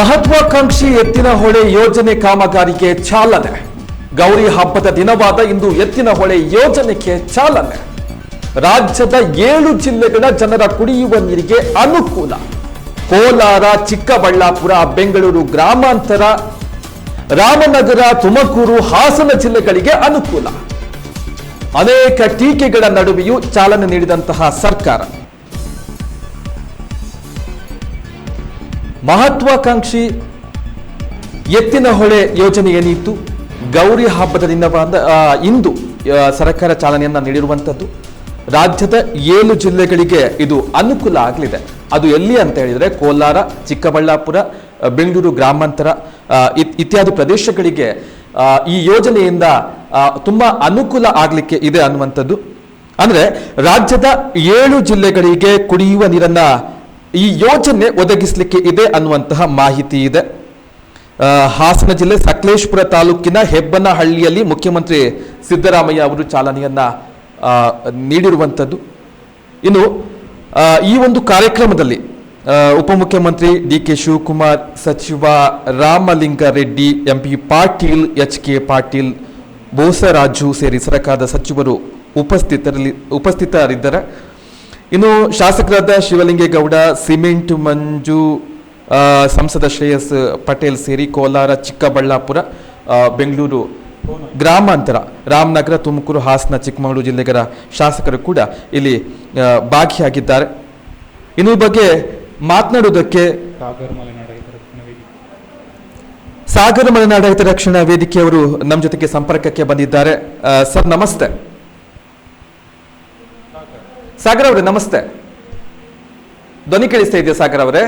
ಮಹತ್ವಾಕಾಂಕ್ಷಿ ಎತ್ತಿನ ಹೊಳೆ ಯೋಜನೆ ಕಾಮಗಾರಿಗೆ ಚಾಲನೆ. ಗೌರಿ ಹಬ್ಬದ ದಿನವಾದ ಇಂದು ಎತ್ತಿನ ಹೊಳೆ ಯೋಜನೆಗೆ ಚಾಲನೆ. ರಾಜ್ಯದ ಏಳು ಜಿಲ್ಲೆಗಳ ಜನರ ಕುಡಿಯುವ ನೀರಿಗೆ ಅನುಕೂಲ. ಕೋಲಾರ, ಚಿಕ್ಕಬಳ್ಳಾಪುರ, ಬೆಂಗಳೂರು ಗ್ರಾಮಾಂತರ, ರಾಮನಗರ, ತುಮಕೂರು, ಹಾಸನ ಜಿಲ್ಲೆಗಳಿಗೆ ಅನುಕೂಲ. ಅನೇಕ ಟೀಕೆಗಳ ನಡುವೆಯೂ ಚಾಲನೆ ನೀಡಿದಂತಹ ಸರ್ಕಾರ. ಮಹತ್ವಾಕಾಂಕ್ಷಿ ಎತ್ತಿನ ಹೊಳೆ ಯೋಜನೆ ಏನಿತ್ತು? ಗೌರಿ ಹಬ್ಬದ ದಿನವಾದ ಇಂದು ಸರ್ಕಾರ ಚಾಲನೆಯನ್ನ ನೀಡಿರುವಂಥದ್ದು ರಾಜ್ಯದ ಏಳು ಜಿಲ್ಲೆಗಳಿಗೆ ಇದು ಅನುಕೂಲ ಆಗಲಿದೆ. ಅದು ಎಲ್ಲಿ ಅಂತ ಹೇಳಿದ್ರೆ ಕೋಲಾರ, ಚಿಕ್ಕಬಳ್ಳಾಪುರ ಬೆಂಗಳೂರು ಗ್ರಾಮಾಂತರ ಇತ್ಯಾದಿ ಪ್ರದೇಶಗಳಿಗೆ ಈ ಯೋಜನೆಯಿಂದ ತುಂಬಾ ಅನುಕೂಲ ಆಗಲಿಕ್ಕೆ ಇದೆ ಅನ್ನುವಂಥದ್ದು. ಅಂದ್ರೆ ರಾಜ್ಯದ ಏಳು ಜಿಲ್ಲೆಗಳಿಗೆ ಕುಡಿಯುವ ನೀರನ್ನ ಈ ಯೋಜನೆ ಒದಗಿಸಲಿಕ್ಕೆ ಇದೆ ಅನ್ನುವಂತಹ ಮಾಹಿತಿ ಇದೆ. ಹಾಸನ ಜಿಲ್ಲೆ ಸಕಲೇಶ್ಪುರ ತಾಲೂಕಿನ ಹೆಬ್ಬನಹಳ್ಳಿಯಲ್ಲಿ ಮುಖ್ಯಮಂತ್ರಿ ಸಿದ್ದರಾಮಯ್ಯ ಅವರು ಚಾಲನೆಯನ್ನು ನೀಡಿರುವಂಥದ್ದು. ಇನ್ನು ಈ ಒಂದು ಕಾರ್ಯಕ್ರಮದಲ್ಲಿ ಉಪಮುಖ್ಯಮಂತ್ರಿ ಡಿ ಕೆ ಶಿವಕುಮಾರ್, ಸಚಿವ Ramalingareddy M P Patil, H K Patil, Bosaraju ಸೇರಿ ಸರ್ಕಾರದ ಸಚಿವರು ಉಪಸ್ಥಿತರಲ್ಲಿ, ಉಪಸ್ಥಿತರಿದ್ದಾರೆ. ಇನ್ನು ಶಾಸಕರಾದ ಶಿವಲಿಂಗೇಗೌಡ ಸಿಮೆಂಟ್ ಮಂಜು ಸಂಸದ ಶ್ರೇಯಸ್ ಪಟೇಲ್ ಸೇರಿ ಕೋಲಾರ ಚಿಕ್ಕಬಳ್ಳಾಪುರ ಬೆಂಗಳೂರು ಗ್ರಾಮಾಂತರ ರಾಮನಗರ ತುಮಕೂರು ಹಾಸನ ಚಿಕ್ಕಮಗಳೂರು ಜಿಲ್ಲೆಗಳ ಶಾಸಕರು ಕೂಡ ಇಲ್ಲಿ ಭಾಗಿಯಾಗಿದ್ದಾರೆ. ಇನ್ನು ಬಗ್ಗೆ ಮಾತನಾಡುವುದಕ್ಕೆ ಸಾಗರ್ ಮಲೆನಾಡ ಹಿತರಕ್ಷಣಾ ರಕ್ಷಣಾ ವೇದಿಕೆಯವರು ನಮ್ಮ ಜೊತೆಗೆ ಸಂಪರ್ಕಕ್ಕೆ ಬಂದಿದ್ದಾರೆ. ಸರ್ ನಮಸ್ತೆ. ಸಾಗರ್ ಅವರೇ ನಮಸ್ತೆ. ಧ್ವನಿ ಕೇಳಿಸ್ತಾ ಇದೆಯಾ ಸಾಗರ್ ಅವರೇ?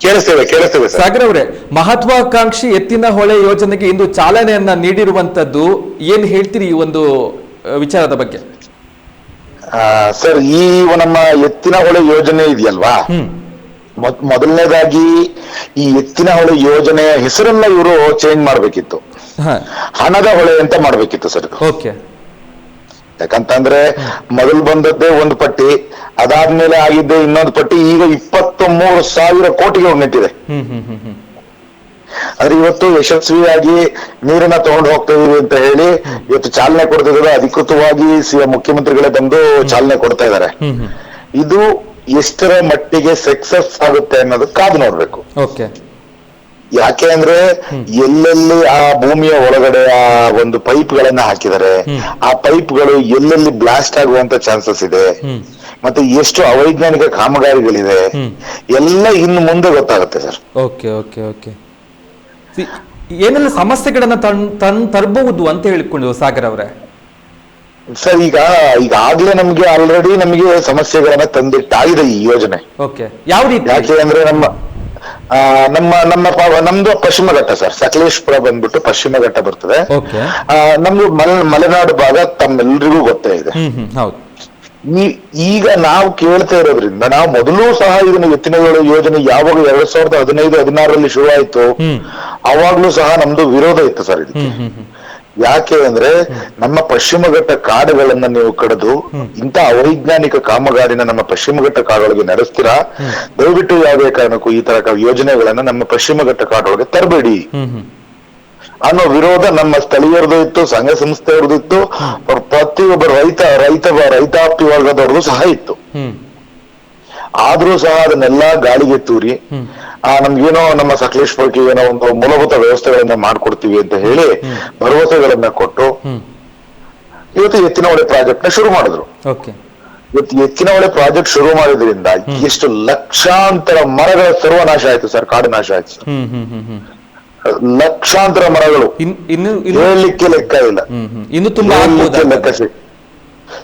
ಕೇಳಿಸ್ತೇವೆ ಕೇಳಿಸ್ತೇವೆ ಸರ್. ಸಾಗರ್ ಅವರೇ ಮಹತ್ವಾಕಾಂಕ್ಷಿ ಎತ್ತಿನ ಹೊಳೆ ಯೋಜನೆಗೆ ಇಂದು ಚಾಲನೆಯನ್ನ ನೀಡಿರುವಂತದ್ದು ಏನ್ ಹೇಳ್ತೀರಿ ಈ ಒಂದು ವಿಚಾರದ ಬಗ್ಗೆ? ಸರ್ ಈ ನಮ್ಮ ಎತ್ತಿನ ಹೊಳೆ ಯೋಜನೆ ಇದೆಯಲ್ವಾ? ಮೊದಲನೇದಾಗಿ ಈ ಎತ್ತಿನ ಹೊಳೆ ಯೋಜನೆಯ ಹೆಸರನ್ನ ಇವರು ಚೇಂಜ್ ಮಾಡ್ಬೇಕಿತ್ತು. ಹಾ. ಹಣದ ಹೊಳೆ ಅಂತ ಮಾಡ್ಬೇಕಿತ್ತು ಸರ್ ಓಕೆ. ಯಾಕಂತಂದ್ರೆ ಮೊದಲು ಬಂದದ್ದೇ ಒಂದು ಪಟ್ಟಿ ಅದಾದ್ಮೇಲೆ ಆಗಿದ್ದೆ ಇನ್ನೊಂದು ಪಟ್ಟಿ ಈಗ ಇಪ್ಪತ್ತ ಮೂರು ಸಾವಿರ ಕೋಟಿಗೆ ಹೋಗಿ ನಿಂತಿದೆ ಆದ್ರೆ ಇವತ್ತು ಯಶಸ್ವಿಯಾಗಿ ನೀರನ್ನ ತಗೊಂಡು ಹೋಗ್ತಾ ಇದೀವಿ ಅಂತ ಹೇಳಿ ಇವತ್ತು ಚಾಲನೆ ಕೊಡ್ತಿದ್ರೆ ಅಧಿಕೃತವಾಗಿ ಸಿಎಂ ಮುಖ್ಯಮಂತ್ರಿಗಳೇ ಬಂದು ಚಾಲನೆ ಕೊಡ್ತಾ ಇದ್ದಾರೆ. ಇದು ಎಷ್ಟರ ಮಟ್ಟಿಗೆ ಸಕ್ಸಸ್ ಆಗುತ್ತೆ ಅನ್ನೋದು ಕಾದು ನೋಡ್ಬೇಕು. ಓಕೆ. ಯಾಕೆ ಅಂದ್ರೆ ಎಲ್ಲೆಲ್ಲಿ ಆ ಭೂಮಿಯ ಒಳಗಡೆ ಆ ಒಂದು ಪೈಪ್ ಗಳನ್ನ ಹಾಕಿದರೆ ಆ ಪೈಪ್ಗಳು ಎಲ್ಲೆಲ್ಲಿ ಬ್ಲಾಸ್ಟ್ ಆಗುವಂತ ಚಾನ್ಸಸ್ ಇದೆ ಮತ್ತೆ ಎಷ್ಟು ಅವೈಜ್ಞಾನಿಕ ಕಾಮಗಾರಿಗಳಿದೆ. ಎಲ್ಲ ಇನ್ನು ಮುಂದೆ ಗೊತ್ತಾಗುತ್ತೆ ಸರ್. Okay okay okay. ಏನೆಲ್ಲ ಸಮಸ್ಯೆಗಳನ್ನ ತನ್ ತನ್ ತರಬಹುದು ಅಂತ ಹೇಳಿಕೊಂಡು ಸಾಗರ್ ಅವರೇ? ಸರ್ ಈಗ ಈಗಾಗ್ಲೇ ನಮ್ಗೆ ಆಲ್ರೆಡಿ ನಮಗೆ ಸಮಸ್ಯೆಗಳನ್ನ ತಂದಿಟ್ಟಾಗಿದೆ ಈ ಯೋಜನೆ. ಓಕೆ. ಯಾವ ರೀತಿ? ಯಾಕೆ ಅಂದ್ರೆ ನಮ್ಮ ನಮ್ಮ ನಮ್ಮ ನಮ್ದು ಪಶ್ಚಿಮ ಘಟ್ಟ ಸರ್. ಸಕಲೇಶ್ಪುರ ಬಂದ್ಬಿಟ್ಟು ಪಶ್ಚಿಮ ಘಟ್ಟ ಬರ್ತದೆ. ನಮ್ದು ಮಲೆ ಮಲೆನಾಡು ಭಾಗ ತಮ್ಮೆಲ್ರಿಗೂ ಗೊತ್ತೇ ಇದೆ. ಈಗ ನಾವು ಕೇಳ್ತಾ ಇರೋದ್ರಿಂದ ನಾವು ಮೊದಲು ಸಹ ಇದನ್ನ ಎತ್ತಿನಗಳು ಯೋಜನೆ ಯಾವಾಗ ಎರಡ್ ಸಾವಿರದ ಹದಿನೈದು ಹದಿನಾರರಲ್ಲಿ ಶುರು ಆಯ್ತು ಅವಾಗ್ಲೂ ಸಹ ನಮ್ದು ವಿರೋಧ ಇತ್ತು ಸರ್ ಇದಕ್ಕೆ. ಯಾಕೆ ಅಂದ್ರೆ ನಮ್ಮ ಪಶ್ಚಿಮ ಘಟ್ಟ ಕಾಡುಗಳನ್ನ ನೀವು ಕಡಿದು ಇಂತ ಅವೈಜ್ಞಾನಿಕ ಕಾಮಗಾರಿನ ನಮ್ಮ ಪಶ್ಚಿಮ ಘಟ್ಟ ಕಾಡುಗಳಿಗೆ ನಡೆಸ್ತೀರಾ ದಯವಿಟ್ಟು ಯಾವುದೇ ಕಾರಣಕ್ಕೂ ಈ ತರ ಯೋಜನೆಗಳನ್ನ ನಮ್ಮ ಪಶ್ಚಿಮ ಘಟ್ಟ ಕಾಡೊಳಗೆ ತರಬೇಡಿ ಅನ್ನೋ ವಿರೋಧ ನಮ್ಮ ಸ್ಥಳೀಯರದು ಇತ್ತು, ಸಂಘ ಸಂಸ್ಥೆಯವ್ರದ್ದು ಇತ್ತು ಪ್ರತಿಯೊಬ್ಬ ರೈತ ರೈತ ರೈತಾಪಿ ವರ್ಗದವ್ರದ್ದು ಸಹ ಇತ್ತು ಆದ್ರೂ ಸಹ ಅದನ್ನೆಲ್ಲ ಗಾಳಿಗೆ ತೂರಿ. ಆ ನಮ್ಗೇನೋ ನಮ್ಮ ಸಕಲೇಶ್ಪುರಕ್ಕೆ ಏನೋ ಒಂದು ಮೂಲಭೂತ ವ್ಯವಸ್ಥೆಗಳನ್ನ ಮಾಡ್ಕೊಡ್ತೀವಿ ಅಂತ ಹೇಳಿ ಭರವಸೆಗಳನ್ನ ಕೊಟ್ಟು ಇವತ್ತು ಎತ್ತಿನ ಹೊಳೆ ಪ್ರಾಜೆಕ್ಟ್ನ ಶುರು ಮಾಡಿದ್ರು. ಇವತ್ತು ಎತ್ತಿನ ಹೊಳೆ ಪ್ರಾಜೆಕ್ಟ್ ಶುರು ಮಾಡಿದ್ರಿಂದ ಎಷ್ಟು ಲಕ್ಷಾಂತರ ಮರಗಳ ಸರ್ವನಾಶ ಆಯ್ತು ಸರ್ ಕಾಡು ನಾಶ ಆಯ್ತು ಲಕ್ಷಾಂತರ ಮರಗಳು. ಹೇಳಲಿಕ್ಕೆ ಲೆಕ್ಕ ಇಲ್ಲ. ಇನ್ನು ತುಂಬಾ? ಲೆಕ್ಕ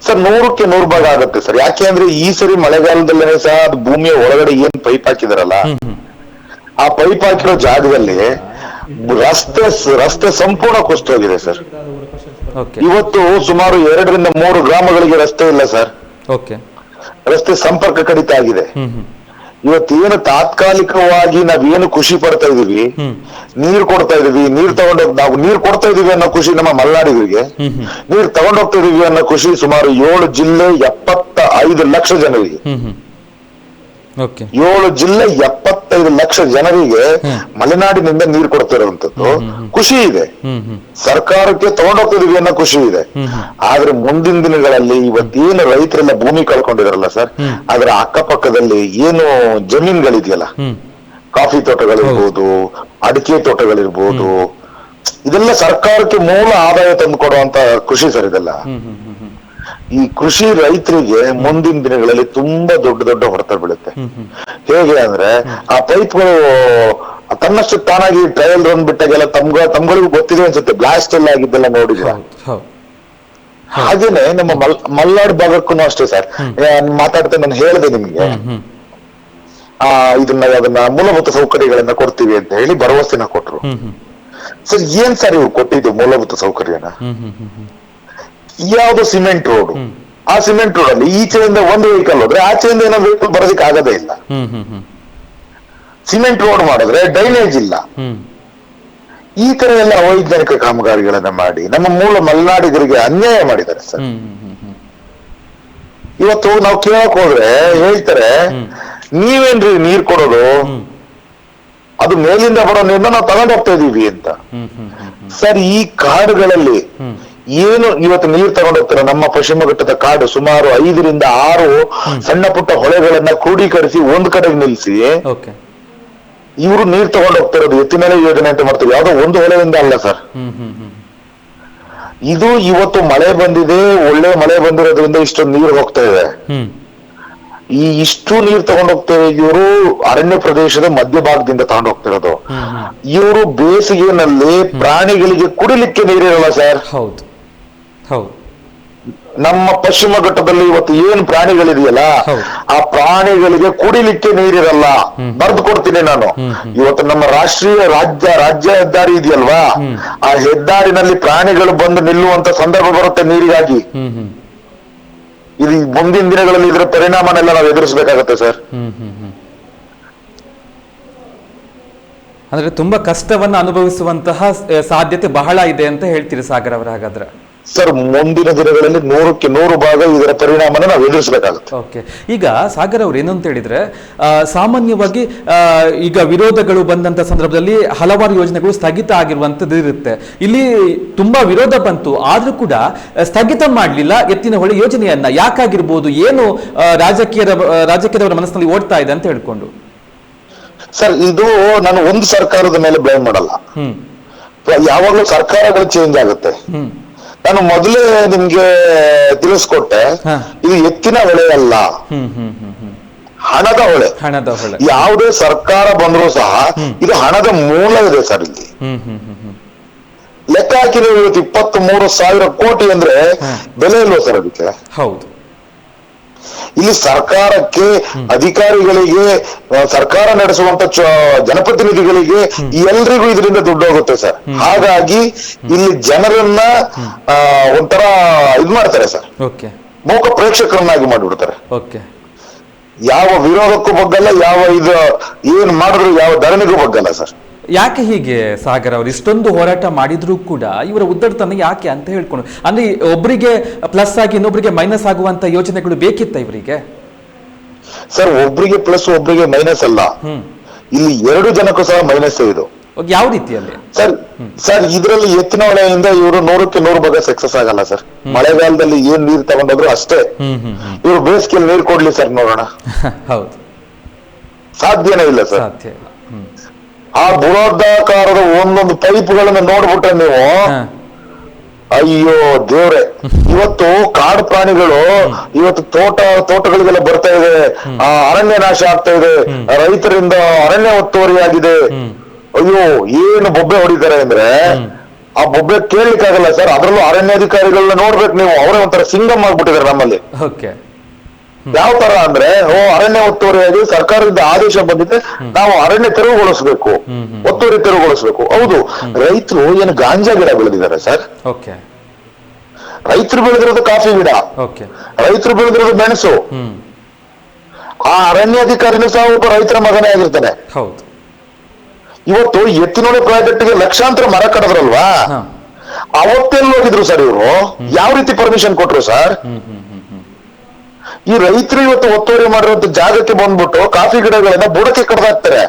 ಸರ್ ನೂರಕ್ಕೆ ನೂರು ಭಾಗ ಆಗುತ್ತೆ ಸರ್. ಯಾಕೆ ಅಂದ್ರೆ ಈ ಸರಿ ಮಳೆಗಾಲದಲ್ಲೇ ಸಹ ಅದು ಭೂಮಿಯ ಒಳಗಡೆ ಏನ್ ಪೈಪ್ ಹಾಕಿದಾರಲ್ಲ ಆ ಪೈಪ್ ಹಾಕಿರೋ ಜಾಗದಲ್ಲಿ ರಸ್ತೆ ರಸ್ತೆ ಸಂಪೂರ್ಣ ಕುಸ್ತೋಗಿದೆ ಸರ್. ಓಕೆ ಇವತ್ತು ಸುಮಾರು ಎರಡರಿಂದ ಮೂರು ಗ್ರಾಮಗಳಿಗೆ ರಸ್ತೆ ಇಲ್ಲ ಸರ್. ಓಕೆ ರಸ್ತೆ ಸಂಪರ್ಕ ಕಡಿತ ಆಗಿದೆ. ಹ್ಮ್ ಹ್ಮ್. ಇವತ್ತೇನು ತಾತ್ಕಾಲಿಕವಾಗಿ ನಾವೇನು ಖುಷಿ ಪಡ್ತಾ ಇದೀವಿ ಹ್ಮ್. ನೀರ್ ಕೊಡ್ತಾ ಇದೀವಿ ನೀರ್ ತಗೊಂಡೋಗ್ ನಾವು ನೀರ್ ಕೊಡ್ತಾ ಇದೀವಿ ಅನ್ನೋ ಖುಷಿ ನಮ್ಮ ಮಲ್ನಾಡಿಗರಿಗೆ. ಹ್ಮ್ ಹ್ಮ್. ನೀರ್ ತಗೊಂಡೋಗ್ತಾ ಇದೀವಿ ಅನ್ನೋ ಖುಷಿ ಸುಮಾರು ಏಳು ಜಿಲ್ಲೆ ಎಪ್ಪತ್ತ ಐದು ಲಕ್ಷ ಜನರಿಗೆ. ಹ್ಮ್ ಹ್ಮ್. ಓಕೆ ಏಳು ಜಿಲ್ಲೆ ಎಪ್ಪತ್ತೈದು ಲಕ್ಷ ಜನರಿಗೆ ಮಲೆನಾಡಿನಿಂದ ನೀರು ಕೊಡ್ತಿರುವಂತದ್ದು ಖುಷಿ ಇದೆ. ಸರ್ಕಾರಕ್ಕೆ ತಗೊಂಡೋಗ್ತಿದೀವಿ ಅನ್ನೋ ಖುಷಿ ಇದೆ. ಆದ್ರೆ ಮುಂದಿನ ದಿನಗಳಲ್ಲಿ ಇವತ್ತೇನು ರೈತರೆಲ್ಲ ಭೂಮಿ ಕಳ್ಕೊಂಡಿದಾರಲ್ಲ ಸರ್ ಅದರ ಅಕ್ಕಪಕ್ಕದಲ್ಲಿ ಏನು ಜಮೀನ್ಗಳಿದೆಯಲ್ಲ ಕಾಫಿ ತೋಟಗಳಿರ್ಬೋದು ಅಡಿಕೆ ತೋಟಗಳಿರ್ಬೋದು ಇದೆಲ್ಲ ಸರ್ಕಾರಕ್ಕೆ ಮೂಲ ಆದಾಯ ತಂದು ಕೊಡುವಂತ ಖುಷಿ ಸರ್ ಇದೆಲ್ಲ. ಈ ಕೃಷಿ ರೈತರಿಗೆ ಮುಂದಿನ ದಿನಗಳಲ್ಲಿ ತುಂಬಾ ದೊಡ್ಡ ದೊಡ್ಡ ಹೊಡೆತ ಬೀಳುತ್ತೆ. ಹೇಗೆ ಅಂದ್ರೆ ಆ ಪೈಪ್ಗಳು ತನ್ನಷ್ಟು ತಾನಾಗಿ ಟ್ರಯಲ್ ರನ್ ಬಿಟ್ಟಾಗೆಲ್ಲ ತಮ್ಗ ತಮ್ಗಳಿಗೂ ಗೊತ್ತಿದೆ ಅನ್ಸುತ್ತೆ. ಬ್ಲಾಸ್ಟ್ ಎಲ್ಲ ಆಗಿದ್ದೆಲ್ಲ ನೋಡಿದ್ರ. ಹಾಗೇನೆ ನಮ್ಮ ಮಲ್ ಮಲ್ನಾಡ್ ಭಾಗಕ್ಕೂ ಅಷ್ಟೇ ಸರ್. ಮಾತಾಡ್ತಾ ನಾನು ಹೇಳಿದೆ ನಿಮ್ಗೆ. ಆ ಇದನ್ನ ಅದನ್ನ ಮೂಲಭೂತ ಸೌಕರ್ಯಗಳನ್ನ ಕೊಡ್ತೀವಿ ಅಂತ ಹೇಳಿ ಭರವಸೆನ ಕೊಟ್ರು. ಸರ್ ಏನ್ ಸರ್ ಇವ್ರು ಕೊಟ್ಟಿದ್ದು ಮೂಲಭೂತ ಸೌಕರ್ಯನ? ಯಾವ್ದು ಸಿಮೆಂಟ್ ರೋಡ್? ಆ ಸಿಮೆಂಟ್ ರೋಡ್ ಅಲ್ಲಿ ಈಚೆಯಿಂದ ಒಂದು ವೆಹಿಕಲ್ ಹೋದ್ರೆ ಆಚೆಯಿಂದ ಏನೋ ವೆಹಿಕಲ್ ಬರೋದಕ್ಕೆ ಆಗದೇ ಇಲ್ಲ. ಸಿಮೆಂಟ್ ರೋಡ್ ಮಾಡಿದ್ರೆ ಡ್ರೈನೇಜ್ ಇಲ್ಲ. ಈ ತರ ಎಲ್ಲ ಅವೈಜ್ಞಾನಿಕ ಕಾಮಗಾರಿಗಳನ್ನ ಮಾಡಿ ನಮ್ಮ ಮೂಲ ಮಲೆನಾಡಿಗರಿಗೆ ಅನ್ಯಾಯ ಮಾಡಿದ್ದಾರೆ ಸರ್. ಇವತ್ತು ನಾವು ಕೇಳಕ್ ಹೋದ್ರೆ ಹೇಳ್ತಾರೆ ನೀವೇನ್ರಿ ನೀರ್ ಕೊಡೋದು? ಅದು ಮೇಲಿಂದ ಬರೋ ನೀರ್ನ ನಾವು ತಗೊಂಡ್ ಹೋಗ್ತಾ ಇದೀವಿ ಅಂತ. ಸರ್ ಈ ಕಾಡುಗಳಲ್ಲಿ ಏನು ಇವತ್ತು ನೀರು ತಗೊಂಡೋಗ್ತಾರೆ ನಮ್ಮ ಪಶ್ಚಿಮ ಘಟ್ಟದ ಕಾಡು ಸುಮಾರು ಐದರಿಂದ ಆರು ಸಣ್ಣ ಪುಟ್ಟ ಹೊಳೆಗಳನ್ನ ಕ್ರೋಢೀಕರಿಸಿ ಒಂದ್ ಕಡೆಗೆ ನಿಲ್ಸಿ. ಓಕೆ. ಇವರು ನೀರ್ ತಗೊಂಡು ಹೋಗ್ತಿರೋದು ಎತ್ತಿನಲೆ ಯೋಜನೆ ಅಂತ ಮಾಡ್ತಾರೆ ಯಾವ್ದೋ ಒಂದು ಹೊಳೆಯಿಂದ ಅಲ್ಲ ಸರ್. ಇದು ಇವತ್ತು ಮಳೆ ಬಂದಿದೆ ಒಳ್ಳೆ ಮಳೆ ಬಂದಿರೋದ್ರಿಂದ ಇಷ್ಟೊಂದು ನೀರು ಹೋಗ್ತಾ ಇದೆ. ಈ ಇಷ್ಟು ನೀರು ತಗೊಂಡೋಗ್ತೇವೆ ಇವರು ಅರಣ್ಯ ಪ್ರದೇಶದ ಮಧ್ಯಭಾಗದಿಂದ ತಗೊಂಡು ಹೋಗ್ತಿರೋದು. ಇವರು ಬೇಸಿಗೆನಲ್ಲಿ ಪ್ರಾಣಿಗಳಿಗೆ ಕುಡಿಲಿಕ್ಕೆ ನೀರಿರಲ್ಲ ಸರ್. ಹೌದು. ಹೌದು. ನಮ್ಮ ಪಶ್ಚಿಮ ಘಟ್ಟದಲ್ಲಿ ಇವತ್ತು ಏನ್ ಪ್ರಾಣಿಗಳಿದೆಯಲ್ಲ. ಆ ಪ್ರಾಣಿಗಳಿಗೆ ಕುಡಿಲಿಕ್ಕೆ ನೀರಿರಲ್ಲ. ಬರ್ದು ಕೊಡ್ತೀನಿ ನಾನು. ಇವತ್ತು ನಮ್ಮ ರಾಷ್ಟ್ರೀಯ ರಾಜ್ಯ ರಾಜ್ಯ ಹೆದ್ದಾರಿ ಇದೆಯಲ್ವಾ? ಆ ಹೆದ್ದಾರಿನಲ್ಲಿ ಪ್ರಾಣಿಗಳು ಬಂದು ನಿಲ್ಲುವಂತ ಸಂದರ್ಭ ಬರುತ್ತೆ ನೀರಿಗಾಗಿ. ಇದು ಮುಂದಿನ ದಿನಗಳಲ್ಲಿ ಇದರ ಪರಿಣಾಮನೆಲ್ಲ ನಾವು ಎದುರಿಸಬೇಕಾಗತ್ತೆ ಸರ್. ಅಂದ್ರೆ ತುಂಬಾ ಕಷ್ಟವನ್ನು ಅನುಭವಿಸುವಂತಹ ಸಾಧ್ಯತೆ ಬಹಳ ಇದೆ ಅಂತ ಹೇಳ್ತೀರಿ ಸಾಗರ್ ಅವರ ಹಾಗಾದ್ರೆ. ಸರ್ ಮುಂದಿನ ದಿನಗಳಲ್ಲಿ ನೂರಕ್ಕೆ ನೂರು ಭಾಗ ಇದರ ಪರಿಣಾಮನ ನಾವು ಎದುರಿಸಬೇಕಾಗುತ್ತೆ. ಓಕೆ. ಈಗ ಸಾಗರ್ ಅವ್ರು ಏನಂತ ಹೇಳಿದ್ರೆ ಸಾಮಾನ್ಯವಾಗಿ ಈಗ ವಿರೋಧಗಳು ಬಂದಂತ ಸಂದರ್ಭದಲ್ಲಿ ಹಲವಾರು ಯೋಜನೆಗಳು ಸ್ಥಗಿತ ಆಗಿರುವಂತದ್ದು ಇರುತ್ತೆ. ಇಲ್ಲಿ ತುಂಬಾ ವಿರೋಧ ಬಂತು ಆದ್ರೂ ಕೂಡ ಸ್ಥಗಿತ ಮಾಡಲಿಲ್ಲ ಎತ್ತಿನ ಹೊಳೆ ಯೋಜನೆಯನ್ನ. ಯಾಕಾಗಿರ್ಬೋದು ಏನು ರಾಜಕೀಯದ ರಾಜಕೀಯದವರ ಮನಸ್ಸಿನಲ್ಲಿ ಓಡ್ತಾ ಇದೆ ಅಂತ ಹೇಳ್ಕೊಂಡು? ಸರ್ ಇದು ನಾನು ಒಂದು ಸರ್ಕಾರದ ಮೇಲೆ ಬ್ಲೇಮ್ ಮಾಡಲ್ಲ. ಯಾವಾಗಲೂ ಸರ್ಕಾರಗಳು ಚೇಂಜ್ ಆಗುತ್ತೆ. ನಾನು ಮೊದಲೇ ನಿಮ್ಗೆ ತಿಳಿಸ್ಕೊಟ್ಟೆ. ಇದು ಎತ್ತಿನ ಹೊಳೆ ಅಲ್ಲ ಹಣದ ಹೊಳೆ. ಹಣದ ಹೊಳೆ. ಯಾವುದೇ ಸರ್ಕಾರ ಬಂದರೂ ಸಹ ಇದು ಹಣದ ಮೂಲ ಇದೆ ಸರ್ ಇಲ್ಲಿ. ಲೆಕ್ಕ ಹಾಕಿ ಇವತ್ತು ಇಪ್ಪತ್ತ್ ಮೂರು ಸಾವಿರ ಕೋಟಿ ಅಂದ್ರೆ ಬೆಲೆ ಇಲ್ವಾ ಸರ್ ಅದಕ್ಕೆ? ಹೌದು. ಇಲ್ಲಿ ಸರ್ಕಾರಕ್ಕೆ ಅಧಿಕಾರಿಗಳಿಗೆ ಸರ್ಕಾರ ನಡೆಸುವಂತ ಜನಪ್ರತಿನಿಧಿಗಳಿಗೆ ಎಲ್ರಿಗೂ ಇದರಿಂದ ದುಡ್ಡು ಹೋಗುತ್ತೆ ಸರ್. ಹಾಗಾಗಿ ಇಲ್ಲಿ ಜನರನ್ನ ಒಂಥರ ಇದ್ ಮಾಡ್ತಾರೆ ಸರ್. ಮೂಕ ಪ್ರೇಕ್ಷಕರನ್ನಾಗಿ ಮಾಡಿಬಿಡ್ತಾರೆ. ಯಾವ ವಿರೋಧಕ್ಕೂ ಬಗ್ಗಲ್ಲ ಯಾವ ಇದು ಏನ್ ಮಾಡಿದ್ರು ಯಾವ ಧರಣಿಗೂ ಬಗ್ಗಲ್ಲ ಸರ್. ಯಾಕೆ ಹೀಗೆ ಸಾಗರ್ ಅವರು? ಇಷ್ಟೊಂದು ಹೋರಾಟ ಮಾಡಿದ್ರು ಕೂಡ ಇವರ ಉದ್ದಟತನ ಯಾಕೆ ಅಂತ ಹೇಳ್ಕೊಂಡು ಅಂದ್ರೆ ಒಬ್ಬರಿಗೆ ಪ್ಲಸ್ ಆಗಿ ಇನ್ನೊಬ್ಬರಿಗೆ ಮೈನಸ್ ಆಗುವಂತ ಯೋಜನೆಗಳು ಬೇಕಿತ್ತ ಇವರಿಗೆ? ಸರ್ ಒಬ್ರಿಗೆ ಪ್ಲಸ್ ಒಬ್ರಿಗೆ ಮೈನಸ್ ಅಲ್ಲ. ಇಲ್ಲಿ ಎರಡು ಜನಕ್ಕೂ ಸಹ ಮೈನಸ್ ಇದು. ಯಾವ ರೀತಿಯಲ್ಲಿ? ಸರ್ ಸರ್ ಇದರಲ್ಲಿ ಎತ್ತಿನ ಹೊಳೆಯಿಂದ ಇವರು ನೂರಕ್ಕೆ ನೂರು ಭಾಗ ಸಕ್ಸಸ್ ಆಗಲ್ಲ ಸರ್ ಮಳೆಗಾಲದಲ್ಲಿ ಏನ್ ನೀರು ತಗೊಂಡೋದ್ರು ಅಷ್ಟೇ. ಇವರು ಬೇಸಿಗೆಯಲ್ಲಿ ನೀರು ಕೊಡ್ಲಿ ಸರ್ ನೋಡೋಣ. ಹೌದು. ಸಾಧ್ಯನೇ ಇಲ್ಲ ಸರ್ ಆ ಬೃಹದಾಕಾರದ ಒಂದೊಂದು ಪೈಪ್ಗಳನ್ನ ನೋಡ್ಬಿಟ್ರೆ ನೀವು ಅಯ್ಯೋ ದೇವ್ರೆ ಇವತ್ತು ಕಾಡು ಪ್ರಾಣಿಗಳು ಇವತ್ತು ತೋಟ ತೋಟಗಳಿಗೆಲ್ಲ ಬರ್ತಾ ಇದೆ. ಆ ಅರಣ್ಯ ನಾಶ ಆಗ್ತಾ ಇದೆ. ರೈತರಿಂದ ಅರಣ್ಯ ಒತ್ತುವರಿಯಾಗಿದೆ. ಅಯ್ಯೋ ಏನು ಬೊಬ್ಬೆ ಹೊಡಿತಾರೆ ಅಂದ್ರೆ ಆ ಬೊಬ್ಬೆ ಕೇಳಲಿಕ್ಕಾಗಲ್ಲ ಸರ್. ಅದರಲ್ಲೂ ಅರಣ್ಯಾಧಿಕಾರಿಗಳನ್ನ ನೋಡ್ಬೇಕು ನೀವು. ಅವರೇ ಒಂಥರ ಸಿಂಗಮ್ ಆಗ್ಬಿಟ್ಟಿದ್ದಾರೆ ನಮ್ಮಲ್ಲಿ. ಯಾವ ತರ ಅಂದ್ರೆ ಓ ಅರಣ್ಯ ಒತ್ತುವರಿಯಾಗಿ ಸರ್ಕಾರದಿಂದ ಆದೇಶ ಬಂದಿದೆ ನಾವು ಅರಣ್ಯ ತೆರವುಗೊಳಿಸ್ಬೇಕು. ಒತ್ತುವರಿ ತೆರವುಗೊಳಿಸ್ಬೇಕು. ಹೌದು. ರೈತರು ಏನು ಗಾಂಜಾ ಗಿಡ ಬೆಳೆದಿದ್ದಾರೆ ಸರ್? ಓಕೆ. ರೈತರು ಬೆಳೆದಿರೋದು ಕಾಫಿ ಗಿಡ. ಓಕೆ. ರೈತರು ಬೆಳೆದಿರೋದು ಮೆಣಸು. ಆ ಅರಣ್ಯಾಧಿಕಾರಿನೂ ಸಹ ಒಬ್ಬ ರೈತರ ಮಗನೇ ಆಗಿರ್ತಾನೆ. ಇವತ್ತು ಪ್ರಾಜೆಕ್ಟ್ ಪ್ರಾಜೆಕ್ಟ್ಗೆ ಲಕ್ಷಾಂತರ ಮರ ಕಡದ್ರಲ್ವಾ? ಅವತ್ತೆಲ್ಲ ಹೋಗಿದ್ರು ಸರ್ ಇವರು? ಯಾವ ರೀತಿ ಪರ್ಮಿಷನ್ ಕೊಟ್ರು ಸರ್? ಈ ರೈತರು ಇವತ್ತು ಒತ್ತುವರಿ ಮಾಡಿರುವಂತ ಜಾಗಕ್ಕೆ ಬಂದ್ಬಿಟ್ಟು ಕಾಫಿ ಗಿಡಗಳನ್ನ ಬುಡಕ್ಕೆ ಕಡ್ದಾಕ್ತಾರೆ.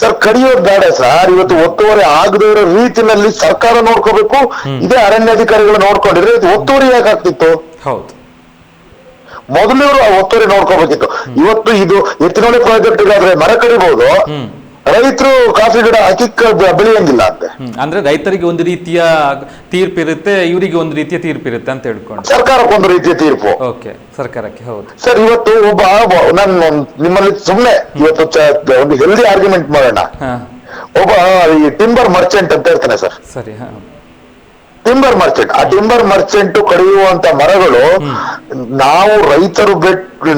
ಸರ್ ಕಡಿಯೋದ್ ಬೇಡ ಸರ್. ಇವತ್ತು ಒತ್ತುವರಿ ಆಗದೇ ಇರೋ ರೀತಿನಲ್ಲಿ ಸರ್ಕಾರ ನೋಡ್ಕೋಬೇಕು. ಇದೇ ಅರಣ್ಯಾಧಿಕಾರಿಗಳು ನೋಡ್ಕೊಂಡಿದ್ರೆ ಇದು ಒತ್ತುವರಿ ಯಾಕಾಗ್ತಿತ್ತು ಹೌದು. ಮೊದಲು ಇವರು ಆ ಒತ್ತುವರಿ ನೋಡ್ಕೋಬೇಕಿತ್ತು. ಇವತ್ತು ಇದು ಎತ್ತಿನೋಳಿ ಪ್ರಾಜೆಕ್ಟ್ ಆದ್ರೆ ಮರ ಕಡಿಬಹುದು ರೈತರು ಕಾಫಿ ಗಿಡ ಹಾಕಿ ಕ- ಬೆಳೆಯಂಗಿಲ್ಲ ಅಂತೆ. ಅಂದ್ರೆ ರೈತರಿಗೆ ಒಂದು ರೀತಿಯ ತೀರ್ಪಿರುತ್ತೆ ಇವರಿಗೆ ಒಂದು ರೀತಿಯ ತೀರ್ಪಿರುತ್ತೆ ಅಂತ ಹೇಳ್ಕೊಂಡು. ಸರ್ಕಾರಕ್ಕೆ ಒಂದು ರೀತಿಯ ತೀರ್ಪು. ಓಕೆ ಸರ್ಕಾರಕ್ಕೆ ಹೌದು. ಸರ್ ಇವತ್ತು ಒಬ್ಬ ನಾನು ನಿಮ್ಮಲ್ಲಿ ಸುಮ್ಮನೆ ಇವತ್ತು ಒಂದು ಹೆಲ್ದಿ ಆರ್ಗ್ಯುಮೆಂಟ್ ಮಾಡೋಣ. ಒಬ್ಬ ಈ ಟಿಂಬರ್ ಮರ್ಚೆಂಟ್ ಅಂತ ಹೇಳ್ತಾನೆ ಸರ್. ಸರಿ ಹಾ. ಟಿಂಬರ್ ಮರ್ಚೆಂಟ್ ಆ ಟಿಂಬರ್ ಮರ್ಚೆಂಟ್ ಕಡಿಯುವಂತ ಮರಗಳು ನಾವು ರೈತರು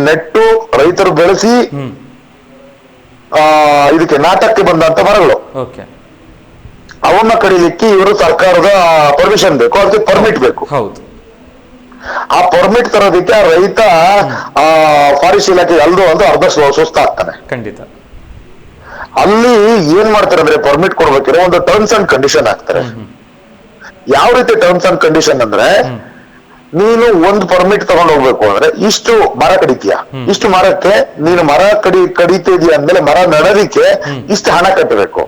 ನೆಟ್ಟು ರೈತರು ಬೆಳೆಸಿ ಇದಕ್ಕೆ ನಾಟಕಕ್ಕೆ ಬಂದಂತ ಮರಗಳು. ಓಕೆ ಅವನ್ನ ಕಡಿಲಿಕ್ಕೆ ಇವರು ಸರ್ಕಾರದ ಪರ್ಮಿಷನ್ ಬೇಕು ಅದಕ್ಕೆ ಪರ್ಮಿಟ್ ಬೇಕು. ಹೌದು. ಆ ಪರ್ಮಿಟ್ ತರೋದಕ್ಕೆ ಆ ರೈತ ಆ ಫಾರೆಸ್ಟ್ ಇಲಾಖೆ ಎಲ್ಲರೂ ಒಂದು ಅರ್ಧ ಸುಸ್ತ ಸುಸ್ತಾಗ್ತಾನೆ. ಖಂಡಿತ. ಅಲ್ಲಿ ಏನ್ ಮಾಡ್ತಾರೆ ಅಂದ್ರೆ ಪರ್ಮಿಟ್ ಕೊಡ್ಬೇಕಿರೋ ಒಂದು ಟರ್ಮ್ಸ್ ಅಂಡ್ ಕಂಡೀಷನ್ ಹಾಕ್ತಾರೆ. ಯಾವ ರೀತಿ ಟರ್ಮ್ಸ್ ಅಂಡ್ ಕಂಡೀಷನ್ ಅಂದ್ರೆ ನೀನು ಒಂದು ಪರ್ಮಿಟ್ ತಗೊಂಡು ಹೋಗ್ಬೇಕು ಅಂದ್ರೆ ಇಷ್ಟು ಮರ ಕಡಿತೀಯ? ಇಷ್ಟು ಮರಕ್ಕೆ ನೀನು ಮರ ಕಡಿ ಕಡಿತಿದ್ಯಾ ಅಂದ್ಮೇಲೆ ಮರ ನಡೋದಿಕ್ಕೆ ಇಷ್ಟು ಹಣ ಕಟ್ಟಬೇಕು.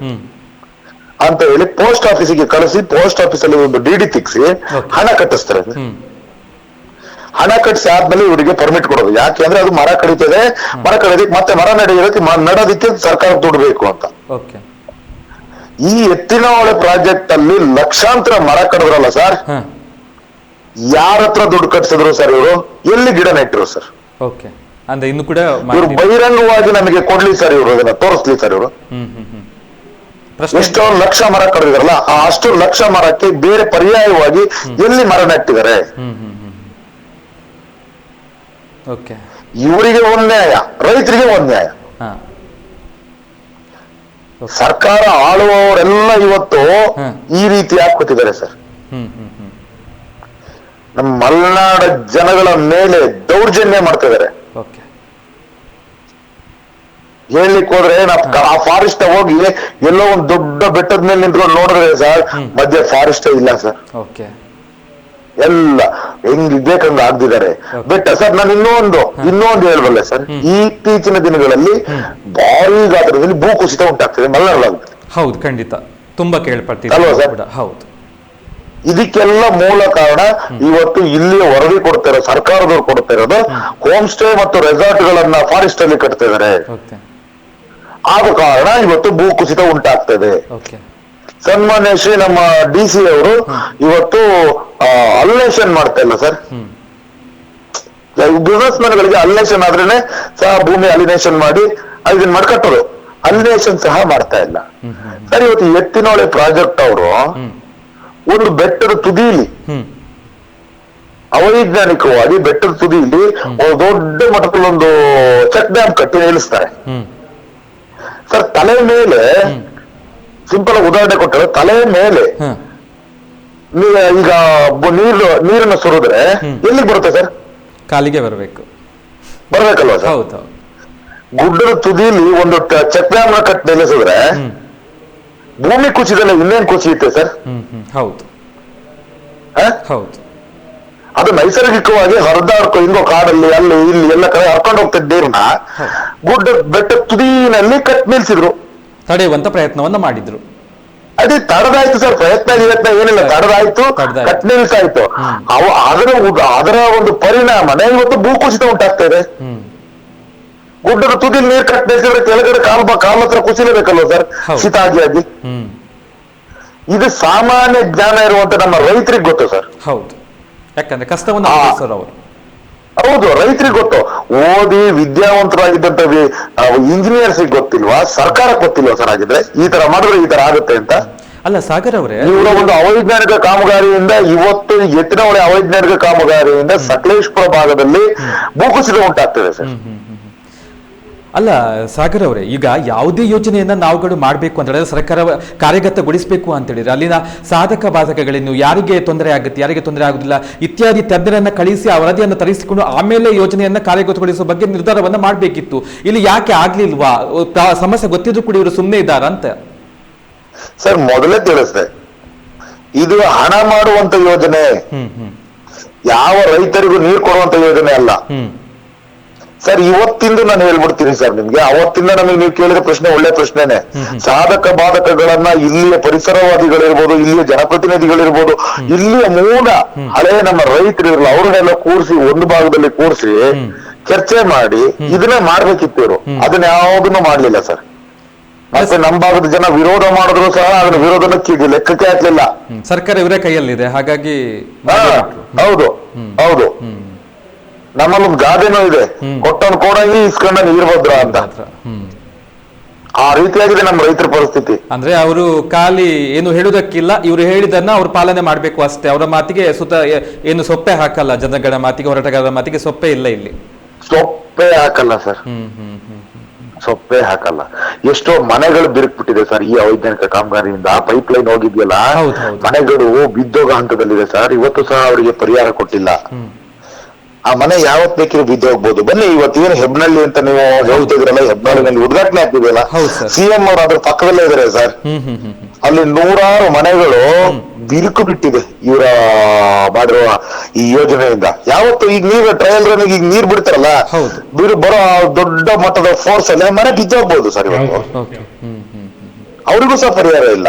ಅಂತ ಹೇಳಿ ಪೋಸ್ಟ್ ಆಫೀಸಿಗೆ ಕಳಿಸಿ ಪೋಸ್ಟ್ ಆಫೀಸಲ್ಲಿ ಒಂದು ಡಿ ಡಿ ತಿಕ್ಸಿ ಹಣ ಕಟ್ಟಿಸ್ತಾರೆ. ಹಣ ಕಟ್ಟಿಸಿ ಆದ್ಮೇಲೆ ಇವರಿಗೆ ಪರ್ಮಿಟ್ ಕೊಡೋದು. ಯಾಕೆ ಅಂದ್ರೆ ಅದು ಮರ ಕಡಿತದೆ ಮರ ಕಡಿಯೋದಕ್ಕೆ ಮತ್ತೆ ಮರ ನಡೆಯೋದಕ್ಕೆ ನಡೋದಿಕ್ಕೆ ಸರ್ಕಾರ ದುಡ್ಡು ಬೇಕು ಅಂತ ಈ ಎತ್ತಿನ ಹೊಳೆ ಪ್ರಾಜೆಕ್ಟ್ ಅಲ್ಲಿ ಲಕ್ಷಾಂತರ ಮರ ಕಡಿದ್ರಲ್ಲ ಸರ್ ಯಾರ ಹತ್ರ ದುಡ್ಡು ಕಟ್ಸಿದ್ರು ಸರ್ ಇವರು? ಎಲ್ಲಿ ಗಿಡ ನೆಟ್ಟರು ಸರ್? ಓಕೆ. ಅಂದ್ರೆ ಇನ್ನು ಕೂಡ ಇವರು ಮಾಹಿತಿ ಬಹಿರಂಗವಾಗಿ ನಮಗೆ ಕೊಡ್ಲಿ ಸರ್ ಇವರು ಅದನ್ನ ತೋರಿಸ್ಲಿ ಸರ್ ಇವರು. ಹ್ಮ್ ಹ್ಮ್ ಹ್ಮ್. ಪ್ರಶ್ನೆ ಎಷ್ಟೋ ಲಕ್ಷ ಮರ ಕಡಿದಿರಲ್ಲ ಆ ಅಷ್ಟು ಲಕ್ಷ ಮರಕ್ಕೆ ಬೇರೆ ಪರ್ಯಾಯವಾಗಿ ಎಲ್ಲಿ ಮರ ನೆಟ್ಟಿದ್ದಾರೆ? ಹ್ಮ್ ಹ್ಮ್ ಹ್ಮ್. ಓಕೆ. ಇವರಿಗೆ ಒಂದ್ ನ್ಯಾಯ ರೈತರಿಗೆ ಒಂದ್ ನ್ಯಾಯ. ಹಾ. ಸರ್ಕಾರ ಆಳುವವರೆಲ್ಲ ಇವತ್ತು. ಈ ರೀತಿ ಹಾಕ್ಕೊತಿದ್ದಾರೆ ಸರ್. ಹ್ಮ್ ಹ್ಮ್. ನಮ್ಮ ಮಲೆನಾಡ ಜನಗಳ ಮೇಲೆ ದೌರ್ಜನ್ಯ ಮಾಡ್ತಾ ಇದಾರೆ ಹೇಳ್ಲಿಕ್ಕೆ ಹೋದ್ರೆ ಆ ಫಾರೆಸ್ಟ್ ಹೋಗಿ ಎಲ್ಲೋ ಒಂದ್ ದೊಡ್ಡ ಬೆಟ್ಟದ ಮೇಲೆ ನಿಂತ್ಕೊಂಡು ನೋಡಿದ್ರೆ ಸರ್ ಮಧ್ಯ ಫಾರೆಸ್ಟ್ ಇಲ್ಲ ಸರ್. ಎಲ್ಲ ಹೆಂಗ್ ಬೇಕಂಗ ಆಗ್ದಿದ್ದಾರೆ ಬೆಟ್ಟ ಸರ್ ನಾನು ಇನ್ನೂ ಒಂದು ಇನ್ನೂ ಒಂದು ಹೇಳ್ಬಲ್ಲೆ ಸರ್. ಇತ್ತೀಚಿನ ದಿನಗಳಲ್ಲಿ ಭಾರಿ ಗಾತ್ರದಲ್ಲಿ ಭೂಕುಸಿತ ಉಂಟಾಗ್ತದೆ ಮಲ್ಲನಾಡು ಹೌದು ಖಂಡಿತ. ತುಂಬಾ? ಕೂಡ. ಹೌದು. ಇದಕ್ಕೆಲ್ಲ ಮೂಲ ಕಾರಣ ಇವತ್ತು ಇಲ್ಲಿ ವರದಿ ಕೊಡ್ತಾರೆ ಸರ್ಕಾರದವ್ರು ಕೊಡ್ತಾ ಇರೋದು ಹೋಮ್. ಸ್ಟೇ ಮತ್ತು ರೆಸಾರ್ಟ್ ಗಳನ್ನ ಫಾರೆಸ್ಟ್ ಅಲ್ಲಿ ಕಟ್ತಾ ಇದಾರೆ ಆದ ಕಾರಣ ಇವತ್ತು ಭೂಕುಸಿತ ಉಂಟಾಗ್ತದೆ. ಓಕೆ. ಸನ್ಮಾನ್ಯ ಶ್ರೀ ನಮ್ಮ ಡಿ ಸಿ ಅವರು ಇವತ್ತು ಅಲ್ಲೇಷನ್ ಮಾಡ್ತಾ ಇಲ್ಲ ಸರ್. ಬಿಸ್ನೆಸ್ ಮ್ಯಾನ್ ಗಳಿಗೆ ಅಲ್ಲೇಷನ್ ಆದ್ರೇನೆ ಸಹ ಭೂಮಿ ಅಲಿನೇಷನ್ ಮಾಡಿ ಇದನ್ನ ಮಾಡ್ಕಟ್ಟೋದು ಅಲಿನೇಷನ್ ಸಹ ಮಾಡ್ತಾ ಇಲ್ಲ. ಸರ್ ಇವತ್ತು ಎತ್ತಿನೊಳೆ ಪ್ರಾಜೆಕ್ಟ್ ಅವರು ಒಂದು ಬೆಟ್ಟದ ತುದಿಲಿ. ಹ್ಮ್. ಅವೈಜ್ಞಾನಿಕವಾಗಿ ಬೆಟ್ಟದ ತುದಿಯಲ್ಲಿ ಒಂದು ದೊಡ್ಡ ಮಟ್ಟದಲ್ಲಿ ಒಂದು ಚೆಕ್ ಡ್ಯಾಮ್ ಕಟ್ಟಿ ನಿಲ್ಲಿಸ್ತಾರೆ. ಸರ್ ತಲೆ ಮೇಲೆ ಸಿಂಪಲ್ ಉದಾಹರಣೆ ಕೊಟ್ಟರೆ ತಲೆ ಮೇಲೆ ಈಗ ನೀರು ನೀರನ್ನು ಸುರಿದ್ರೆ ಎಲ್ಲಿಗೆ ಬರುತ್ತೆ ಸರ್? ಕಾಲಿಗೆ ಬರಬೇಕು. ಬರಬೇಕಲ್ವಾ ಸರ್? ಗುಡ್ಡದ ತುದಿಲಿ ಒಂದು ಚೆಕ್ ಡ್ಯಾಮ್ ಕಟ್ಟಿ ನಿಲ್ಲಿಸಿದ್ರೆ ಭೂಮಿ ಕುಸಿದಲ್ಲಿ ಇನ್ನೇನ್ ಕುಸಿಯುತ್ತೆ ಸರ್? ಹೌದು? ಹೌದು. ಅದು ನೈಸರ್ಗಿಕವಾಗಿ ಹರಿದಾಡ್ಕೊ ಹಿಂಗೋ ಕಾಡಲ್ಲಿ ಅಲ್ಲಿ ಇಲ್ಲಿ ಎಲ್ಲ ಕಡೆ ಹರ್ಕೊಂಡು ಹೋಗ್ತಿದ್ದ ನೀರ್ನ ಗುಡ್ಡ ಬೆಟ್ಟ ತುದಿನಲ್ಲಿ ಕಟ್ ನಿಲ್ಸಿದ್ರು. ತಡೆಯುವಂತ ಪ್ರಯತ್ನವನ್ನ ಮಾಡಿದ್ರು. ಅದೇ ತಡದಾಯ್ತು ಸರ್ ಪ್ರಯತ್ನ ಇವತ್ತ ಏನಿಲ್ಲ ತಡದಾಯ್ತು. ಕಟ್ ನಿಲ್ಸಾಯ್ತು. ಅವ ಅದರ ಅದರ ಒಂದು ಪರಿಣಾಮನೇ ಇವತ್ತು ಭೂಕುಸಿತ ಉಂಟಾಗ್ತಾ ಇದೆ. ಗುಡ್ಡದ ತುದಿ ನೀರ್ ಕಟ್ ನಿಲ್ಸಿದ್ರೆ ಕೆಳಗಡೆ ಕಾಲ್ ಕಾಲ್ ಹತ್ರ ಕುಸಿಲೇಬೇಕಲ್ವ ಸರ್. ಶೀತ ಆಗಿ ಆಗಿ ಇದು ಸಾಮಾನ್ಯ ಜ್ಞಾನ ಇರುವಂತ ನಮ್ಮ ರೈತರಿಗೆ ಗೊತ್ತು ಸರ್. ಹೌದು. ಯಾಕಂದ್ರೆ ಕಷ್ಟವನ್ನು ಸರ್ ಅವರು. ಹೌದು ರೈತರಿಗೆ ಗೊತ್ತು. ಓದಿ ವಿದ್ಯಾವಂತರಾಗಿದ್ದಂತ ಇಂಜಿನಿಯರ್ಸ್ ಗೊತ್ತಿಲ್ವಾ? ಸರ್ಕಾರಕ್ಕೆ ಗೊತ್ತಿಲ್ವಾ ಸರ್ ಆಗಿದ್ರೆ ಈ ತರ ಮಾಡಿದ್ರೆ ಈ ತರ ಆಗುತ್ತೆ ಅಂತ? ಅಲ್ಲ ಸಾಗರ್ ಅವರೇ ಇವರ ಒಂದು ಅವೈಜ್ಞಾನಿಕ ಕಾಮಗಾರಿಯಿಂದ ಇವತ್ತು ಎತ್ತಿನ ಅವೈಜ್ಞಾನಿಕ ಕಾಮಗಾರಿಯಿಂದ ಸಕಲೇಶ್ಪುರ ಭಾಗದಲ್ಲಿ ಭೂಕುಸಿತ ಉಂಟಾಗ್ತದೆ ಸರ್. ಅಲ್ಲ ಸಾಗರ್ ಅವರೇ ಈಗ ಯಾವುದೇ ಯೋಜನೆಯನ್ನ ನಾವುಗಳು ಮಾಡಬೇಕು ಅಂತ ಹೇಳಿದ್ರೆ ಸರ್ಕಾರ ಕಾರ್ಯಗತಗೊಳಿಸಬೇಕು ಅಂತ ಹೇಳಿದ್ರೆ ಅಲ್ಲಿನ ಸಾಧಕ ಬಾಧಕಗಳೇನು ಯಾರಿಗೆ ತೊಂದರೆ ಆಗುತ್ತೆ ಯಾರಿಗೆ ತೊಂದರೆ ಆಗುದಿಲ್ಲ ಇತ್ಯಾದಿ ತಜ್ಞರನ್ನು ಕಳಿಸಿ ಆ ವರದಿಯನ್ನು ತರಿಸಿಕೊಂಡು ಆಮೇಲೆ ಯೋಜನೆಯನ್ನ ಕಾರ್ಯಗತಗೊಳಿಸುವ ಬಗ್ಗೆ ನಿರ್ಧಾರವನ್ನು ಮಾಡಬೇಕಿತ್ತು. ಇಲ್ಲಿ ಯಾಕೆ ಆಗ್ಲಿಲ್ವಾ? ಸಮಸ್ಯೆ ಗೊತ್ತಿದ್ರು ಕೂಡ ಇವರು ಸುಮ್ಮನೆ ಇದ್ದಾರ ಅಂತ? ಸರ್ ಮೊದಲೇ ತಿಳಿಸಿದೆ. ಇದು ಹಣ ಮಾಡುವಂತ ಯೋಜನೆ. ಯಾವ ರೈತರಿಗೂ ನೀರು ಕೊಡುವಂತ ಯೋಜನೆ ಅಲ್ಲ. ಹ್ಮ್. ಸರ್ ಇವತ್ತಿಂದ ನಾನು ಹೇಳ್ಬಿಡ್ತೀನಿ ಸರ್ ನಿಮ್ಗೆ. ಅವತ್ತಿಂದ ನಮಗೆ ನೀವು ಕೇಳಿದ ಪ್ರಶ್ನೆ ಒಳ್ಳೆ ಪ್ರಶ್ನೆನೆ. ಸಾಧಕ ಬಾಧಕಗಳನ್ನ ಇಲ್ಲಿಯ ಪರಿಸರವಾದಿಗಳಿರ್ಬೋದು ಇಲ್ಲಿಯ ಜನಪ್ರತಿನಿಧಿಗಳಿರ್ಬೋದು ಇಲ್ಲಿಯ ಮೂಲ ಹಳೆ ನಮ್ಮ ರೈತರು ಇರಲ್ಲ ಅವ್ರನ್ನೆಲ್ಲ ಕೂರಿಸಿ ಒಂದು ಭಾಗದಲ್ಲಿ ಕೂರಿಸಿ ಚರ್ಚೆ ಮಾಡಿ ಇದನ್ನೇ ಮಾಡ್ಬೇಕಿತ್ತು ಇವರು. ಅದನ್ನ ಯಾವ್ದನ್ನು ಮಾಡ್ಲಿಲ್ಲ ಸರ್. ಮತ್ತೆ ನಮ್ಮ ಭಾಗದ ಜನ ವಿರೋಧ ಮಾಡಿದ್ರು ಸಹ ಅದನ್ನ ವಿರೋಧನ ಲೆಕ್ಕಕ್ಕೆ ಹಾಕ್ಲಿಲ್ಲ. ಸರ್ಕಾರ ಇವರೇ ಕೈಯಲ್ಲಿದೆ ಹಾಗಾಗಿ ಹೌದು ಹೌದು. ನಮ್ಮಲ್ಲೊಂದು ಗಾದೆನೂ ಇದೆ. ಕೊಟ್ಟನ್ ಕೊಡಂಗಿ ಇಸ್ಕೊಂಡ ನೀರ್ಭದ್ರ ಅಂತ. ಆ ರೀತಿಯಾಗಿದೆ ನಮ್ಮ ರೈತರ ಪರಿಸ್ಥಿತಿ. ಅಂದ್ರೆ ಅವರು ಖಾಲಿ ಏನು ಹೇಳುವುದಕ್ಕಿಲ್ಲ ಇವರು ಹೇಳಿದನ್ನ ಅವ್ರು ಪಾಲನೆ ಮಾಡ್ಬೇಕು ಅಷ್ಟೇ. ಅವರ ಮಾತಿಗೆ ಸುತ್ತ ಏನು ಸೊಪ್ಪೆ ಹಾಕಲ್ಲ ಜನಗಳ ಮಾತಿಗೆ ಹೋರಾಟಗಾರರ ಮಾತಿಗೆ ಸೊಪ್ಪೆ ಇಲ್ಲ ಇಲ್ಲಿ. ಸೊಪ್ಪೆ ಹಾಕಲ್ಲ ಸರ್. ಸೊಪ್ಪೆ ಹಾಕಲ್ಲ. ಎಷ್ಟೋ ಮನೆಗಳು ಬಿರುಕ್ಬಿಟ್ಟಿದೆ ಸರ್ ಈ ಅವೈಜ್ಞಾನಿಕ ಕಾಮಗಾರಿಯಿಂದ. Pipe line ಹೋಗಿದ್ಯಲ್ಲ. ಮನೆಗಳು ಬಿದ್ದೋಗ ಹಂತದಲ್ಲಿದೆ ಸರ್. ಇವತ್ತು ಸಹ ಅವರಿಗೆ ಪರಿಹಾರ ಕೊಟ್ಟಿಲ್ಲ. ಆ ಮನೆ ಯಾವತ್ ಬೀಜ ಹೋಗ್ಬೋದು. ಬನ್ನಿ ಇವತ್ತೇನು ಹೆಬ್ನಳ್ಳಿ ಅಂತ ನೀವು ಹೇಳ್ತಿದ್ರಲ್ಲ ಹೆಬ್ನಳ್ಳಿನಲ್ಲಿ ಉದ್ಘಾಟನೆ ಆಗ್ತಿದೆಯಲ್ಲ. ಸಿಎಂ ಅವರು ಅದ್ರ ಪಕ್ಕದಲ್ಲೇ ಇದಾರೆ ಸರ್. ಅಲ್ಲಿ ನೂರಾರು ಮನೆಗಳು ಬಿರುಕು ಬಿಟ್ಟಿದೆ ಇವರ ಮಾಡಿರುವ ಈ ಯೋಜನೆಯಿಂದ. ಯಾವತ್ತು ಈಗ ನೀರು ಟ್ರಯಲ್ ರನ್ ಈಗ ನೀರ್ ಬಿಡ್ತಾರಲ್ಲ. ಬಿರು ಬರೋ ದೊಡ್ಡ ಮಟ್ಟದ ಫೋರ್ಸ್ ಅಲ್ಲಿ ಮನೆ ಬಿದ್ದೋಗ್ಬೋದು ಸರ್ ಇವತ್ತು. ಅವರಿಗೂ ಸಹ ಪರಿಹಾರ ಇಲ್ಲ.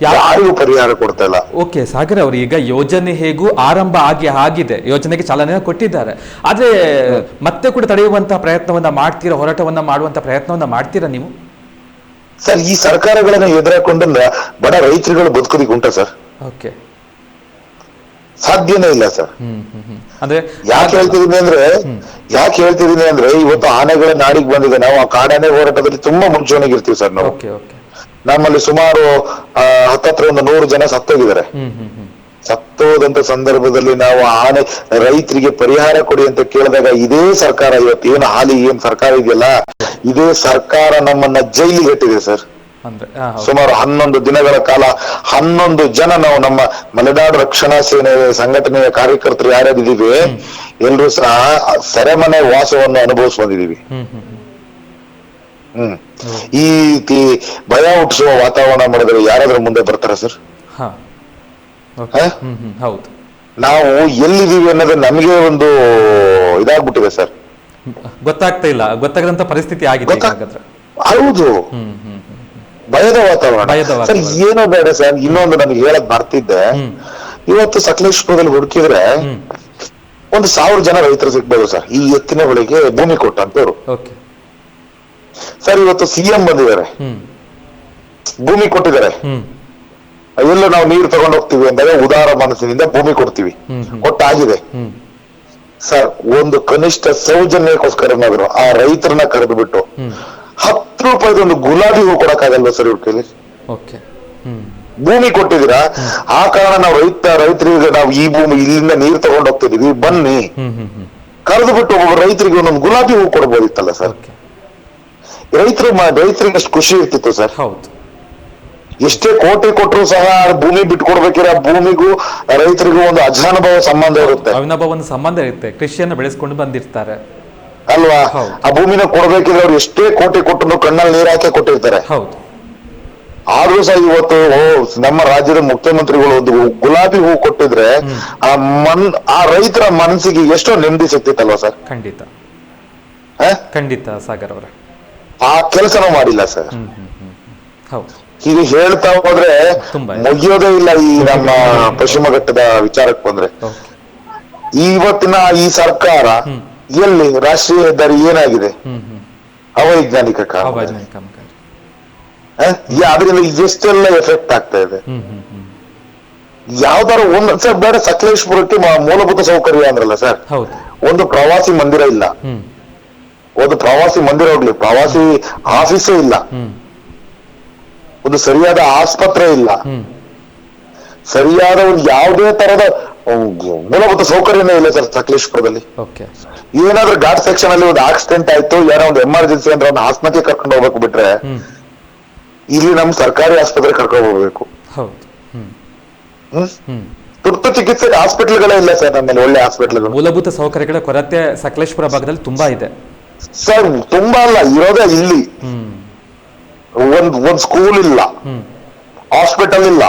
ಯಾರಿಗೂ ಪರಿಹಾರ ಕೊಡ್ತಾ ಇಲ್ಲ. ಓಕೆ ಸಾಗರ್ ಅವರು ಈಗ ಯೋಜನೆ ಹೇಗೂ ಆರಂಭ ಆಗಿ ಆಗಿದೆ. ಯೋಜನೆಗೆ ಚಾಲನೆ ಕೊಟ್ಟಿದ್ದಾರೆ. ಆದ್ರೆ ಮತ್ತೆ ಕೂಡ ತಡೆಯುವಂತಹ ಪ್ರಯತ್ನವನ್ನ ಮಾಡ್ತೀರಾ ಹೋರಾಟವನ್ನ ಮಾಡುವಂತ ಪ್ರಯತ್ನವನ್ನ ಮಾಡ್ತೀರಾ ನೀವು? ಸರ್ ಈ ಸರ್ಕಾರಗಳನ್ನ ಎದುರಾಕೊಂಡಂದ್ರ ಬಡ ರೈತರುಗಳು ಬದುಕೋದಿಕ್ಕೆ ಉಂಟ ಸರ್. ಓಕೆ. ಸಾಧ್ಯನೇ ಇಲ್ಲ ಸರ್. ಹ್ಮ್ ಹ್ಮ್ ಹ್ಮ್. ಅಂದ್ರೆ ಯಾಕೆ ಹೇಳ್ತಿದ್ದೀನಿ ಅಂದ್ರೆ ಯಾಕೆ ಹೇಳ್ತಿದ್ದೀನಿ ಅಂದ್ರೆ ಇವತ್ತು ಆನೆಗಳ ನಾಡಿಗೆ ಬಂದಿದೆ. ನಾವು ಆ ಕಾಡಾನೆ ಹೋರಾಟದಲ್ಲಿ ತುಂಬಾ ಮುಂಚೂಣಿಗಿರ್ತೀವಿ ಸರ್ ನಾವು. Okay okay. ನಮ್ಮಲ್ಲಿ ಸುಮಾರು ಹತ್ತತ್ರ ಒಂದು ನೂರು ಜನ ಸತ್ತೋಗಿದ್ದಾರೆ. ಸತ್ತೋದಂತ ಸಂದರ್ಭದಲ್ಲಿ ನಾವು ಆನೆ ರೈತರಿಗೆ ಪರಿಹಾರ ಕೊಡಿ ಅಂತ ಕೇಳಿದಾಗ ಇದೇ ಸರ್ಕಾರ ಇವತ್ತು ಏನು ಹಾಲಿ ಏನ್ ಸರ್ಕಾರ ಇದೆಯಲ್ಲ ಇದೇ ಸರ್ಕಾರ ನಮ್ಮನ್ನ ಜೈಲಿಗೆ ಇಟ್ಟಿದೆ ಸರ್. ಸುಮಾರು ಹನ್ನೊಂದು ದಿನಗಳ ಕಾಲ ಹನ್ನೊಂದು ಜನ ನಾವು ನಮ್ಮ ಮಲೆನಾಡು ರಕ್ಷಣಾ ಸೇನೆ ಸಂಘಟನೆಯ ಕಾರ್ಯಕರ್ತರು ಯಾರ್ಯಾರಿದ್ದೀವಿ ಎಲ್ರು ಸಹ ಸೆರೆಮನೆ ವಾಸವನ್ನು ಅನುಭವಿಸ್ ಬಂದಿದೀವಿ ಹ್ಮ್. ಈ ರೀತಿ ಭಯ ಹುಟ್ಟಿಸುವ ವಾತಾವರಣ ಮಾಡಿದ್ರೆ ಯಾರಾದ್ರೂ ಮುಂದೆ ಬರ್ತಾರ ಸರ್ ಹಾ. ಓಕೆ ಹ್ಮ್ ಹ್ಮ್ ಹೌದು. ನಾವು ಎಲ್ಲಿದ್ದೀವಿ ಅನ್ನೋದು ನಮಗೆ ಒಂದು ಇದಾಗ್ಬಿಟ್ಟಿದೆ ಸರ್ ಗೊತ್ತಾಗ್ತಾ ಇಲ್ಲ. ಗೊತ್ತಾಗದಂತ ಪರಿಸ್ಥಿತಿ ಆಗಿದೆ ಈಗ ಗೊತ್ತಾ- ಹಾಗಾದ್ರೆ. ಹೌದು. ಹ್ಮ್ ಹ್ಮ್ ಹ್ಮ್ ಭಯದ ವಾತಾವರಣ. ಸರ್ ವಾತಾವರಣ. ಏನೋ ಬೇಡ ಸರ್ ಇನ್ನೊಂದು ನನಗೆ ಹೇಳಕ್ ಬರ್ತಿದ್ದೆ. ಹ್ಮ್. ಇವತ್ತು ಸಕಲೇಶ್ಪುರದಲ್ಲಿ ಹುಡುಕಿದ್ರೆ ಹ್ಮ್. ಒಂದು ಸಾವಿರ ಜನ ರೈತರು ಸಿಗ್ಬೋದು ಸರ್ ಈ ಎತ್ತಿನ ಬಳಿಗೆ ಭೂಮಿ ಕೊಟ್ಟಂತವ್ರು. ಓಕೆ ಸರ್ ಇವತ್ತು ಸಿಎಂ ಬಂದಿದ್ದಾರೆ. ಭೂಮಿ ಕೊಟ್ಟಿದ್ದಾರೆ. ಎಲ್ಲ ನಾವು ನೀರು ತಗೊಂಡು ಹೋಗ್ತೀವಿ ಅಂದ್ರೆ ಉದಾರ ಮನಸ್ಸಿನಿಂದ ಭೂಮಿ ಕೊಡ್ತೀವಿ. ಕೊಟ್ಟಾಗಿದೆ ಸರ್ ಒಂದು ಕನಿಷ್ಠ ಸೌಜನ್ಯಕ್ಕೋಸ್ಕರನಾದ್ರು ಆ ರೈತರನ್ನ ಕರೆದು ಬಿಟ್ಟು ಹತ್ತು ರೂಪಾಯಿದ ಒಂದು ಗುಲಾಬಿ ಹೂ ಕೊಡಕ್ಕಾಗಲ್ವಾ ಸರ್ ಇವ್ರ ಕೈಲಿ? ಭೂಮಿ ಕೊಟ್ಟಿದ್ದೀರಾ? ಆ ಕಾರಣ ನಾವು ರೈತ ರೈತರಿಗೆ ನಾವು ಈ ಭೂಮಿ ಇಲ್ಲಿಂದ ನೀರು ತಗೊಂಡು ಹೋಗ್ತಿದೀವಿ ಬನ್ನಿ. ಕರೆದು ಬಿಟ್ಟು ಒಬ್ಬ ರೈತರಿಗೆ ಒಂದೊಂದು ಗುಲಾಬಿ ಹೂ ಕೊಡ್ಬೋದಿತ್ತಲ್ಲ ಸರ್? ರೈತರು ರೈತರಿಗೆ ಎಷ್ಟು ಖುಷಿ ಇರ್ತಿತ್ತು ಸರ್. ಹೌದು. ಎಷ್ಟೇ ಕೋಟಿ ಕೊಟ್ಟರು ಸಹ ಆ ಭೂಮಿ ಬಿಟ್ಕೊಡ್ಬೇಕಿರೋ ಭೂಮಿಗೂ ರೈತರಿಗೂ ಒಂದು ಅಜಾನುಭವ ಸಂಬಂಧ ಇರುತ್ತೆ. ಅವಿನಭವ ಒಂದು ಸಂಬಂಧ ಇರುತ್ತೆ. ಕೃಷಿಯನ್ನು ಬೆಳೆಸ್ಕೊಂಡು ಬಂದಿರ್ತಾರೆ. ಅಲ್ವಾ? ಆ ಭೂಮಿನ ಕೊಡ್ಬೇಕಿದ್ರೆ ಅವ್ರು ಎಷ್ಟೇ ಕೋಟಿ ಕೊಟ್ಟರು ಕಣ್ಣಲ್ಲಿ ನೀರ್ ಹಾಕಿ ಕೊಟ್ಟಿರ್ತಾರೆ. ಹೌದು. ಆದ್ರೂ ಸಹ ಇವತ್ತು ನಮ್ಮ ರಾಜ್ಯದ ಮುಖ್ಯಮಂತ್ರಿಗಳು ಒಂದು ಗುಲಾಬಿ ಹೂ ಕೊಟ್ಟಿದ್ರೆ ಆ ಮನ್ ಆ ರೈತರ ಮನಸ್ಸಿಗೆ ಎಷ್ಟೋ ನೆಮ್ಮದಿ ಸಿಗ್ತಿತ್ತಲ್ವಾ ಸರ್? ಖಂಡಿತ? ಖಂಡಿತ ಸಾಗರ್ ಅವರೇ. ಆ ಕೆಲಸನೂ ಮಾಡಿಲ್ಲ ಸರ್. ಹೀಗೆ ಹೇಳ್ತಾ ಹೋದ್ರೆ ಮುಗಿಯೋದೇ ಇಲ್ಲ ಈ ನಮ್ಮ ಪಶ್ಚಿಮ ಘಟ್ಟದ ವಿಚಾರಕ್ಕೆ ಬಂದ್ರೆ. ಇವತ್ತಿನ ಈ ಸರ್ಕಾರ. ಎಲ್ಲಿ ರಾಷ್ಟ್ರೀಯ ಹೆದ್ದಾರಿ ಏನಾಗಿದೆ? ಅವೈಜ್ಞಾನಿಕ ಅದರಿಂದ ಎಷ್ಟೆಲ್ಲ ಎಫೆಕ್ಟ್ ಆಗ್ತಾ ಇದೆ? ಯಾವ್ದಾರು ಒಂದು ಸರ್ ಬೇಡ ಸಕಲೇಶ್ಪುರಕ್ಕೆ ಮೂಲಭೂತ ಸೌಕರ್ಯ ಅಂದ್ರಲ್ಲ ಸರ್. ಒಂದು ಪ್ರವಾಸಿ ಮಂದಿರ ಇಲ್ಲ. ಒಂದು ಪ್ರವಾಸಿ ಮಂದಿರ ಹೋಗ್ಲಿ. ಪ್ರವಾಸಿ ಆಫೀಸೇ ಇಲ್ಲ. ಒಂದು ಸರಿಯಾದ ಆಸ್ಪತ್ರೆ ಇಲ್ಲ. ಸರಿಯಾದ ಒಂದು ಯಾವುದೇ ತರದ ಮೂಲಭೂತ ಸೌಕರ್ಯನೇ ಇಲ್ಲ ಸರ್ ಸಕಲೇಶ್ಪುರದಲ್ಲಿ. ಏನಾದ್ರೂ ಘಾಟ್ ಸೆಕ್ಷನ್ ಅಲ್ಲಿ ಒಂದು ಆಕ್ಸಿಡೆಂಟ್ ಆಯ್ತು ಏನೋ ಒಂದು ಎಮರ್ಜೆನ್ಸಿ ಅಂದ್ರೆ ಒಂದು ಆಸ್ಪತ್ರೆಗೆ ಕರ್ಕೊಂಡು ಹೋಗ್ಬೇಕು ಬಿಟ್ರೆ ಇಲ್ಲಿ ನಮ್ ಸರ್ಕಾರಿ ಆಸ್ಪತ್ರೆ ಕರ್ಕೊಂಡು ಹೋಗ್ಬೇಕು. ತುರ್ತು ಚಿಕಿತ್ಸೆ ಹಾಸ್ಪಿಟಲ್ಗಳೇ ಇಲ್ಲ ಸರ್ ನಮ್ಮಲ್ಲಿ ಒಳ್ಳೆ ಹಾಸ್ಪಿಟಲ್ ಮೂಲಭೂತ ಸೌಕರ್ಯಗಳ ಕೊರತೆ ಸಕಲೇಶ್ಪುರ ಭಾಗದಲ್ಲಿ ತುಂಬಾ ಇದೆ. ಸರ್ ತುಂಬಾ ಅಲ್ಲ ಇರೋದೇ ಇಲ್ಲಿ. ಒಂದು ಒಂದ್ ಸ್ಕೂಲ್ ಇಲ್ಲ. ಹಾಸ್ಪಿಟಲ್ ಇಲ್ಲ.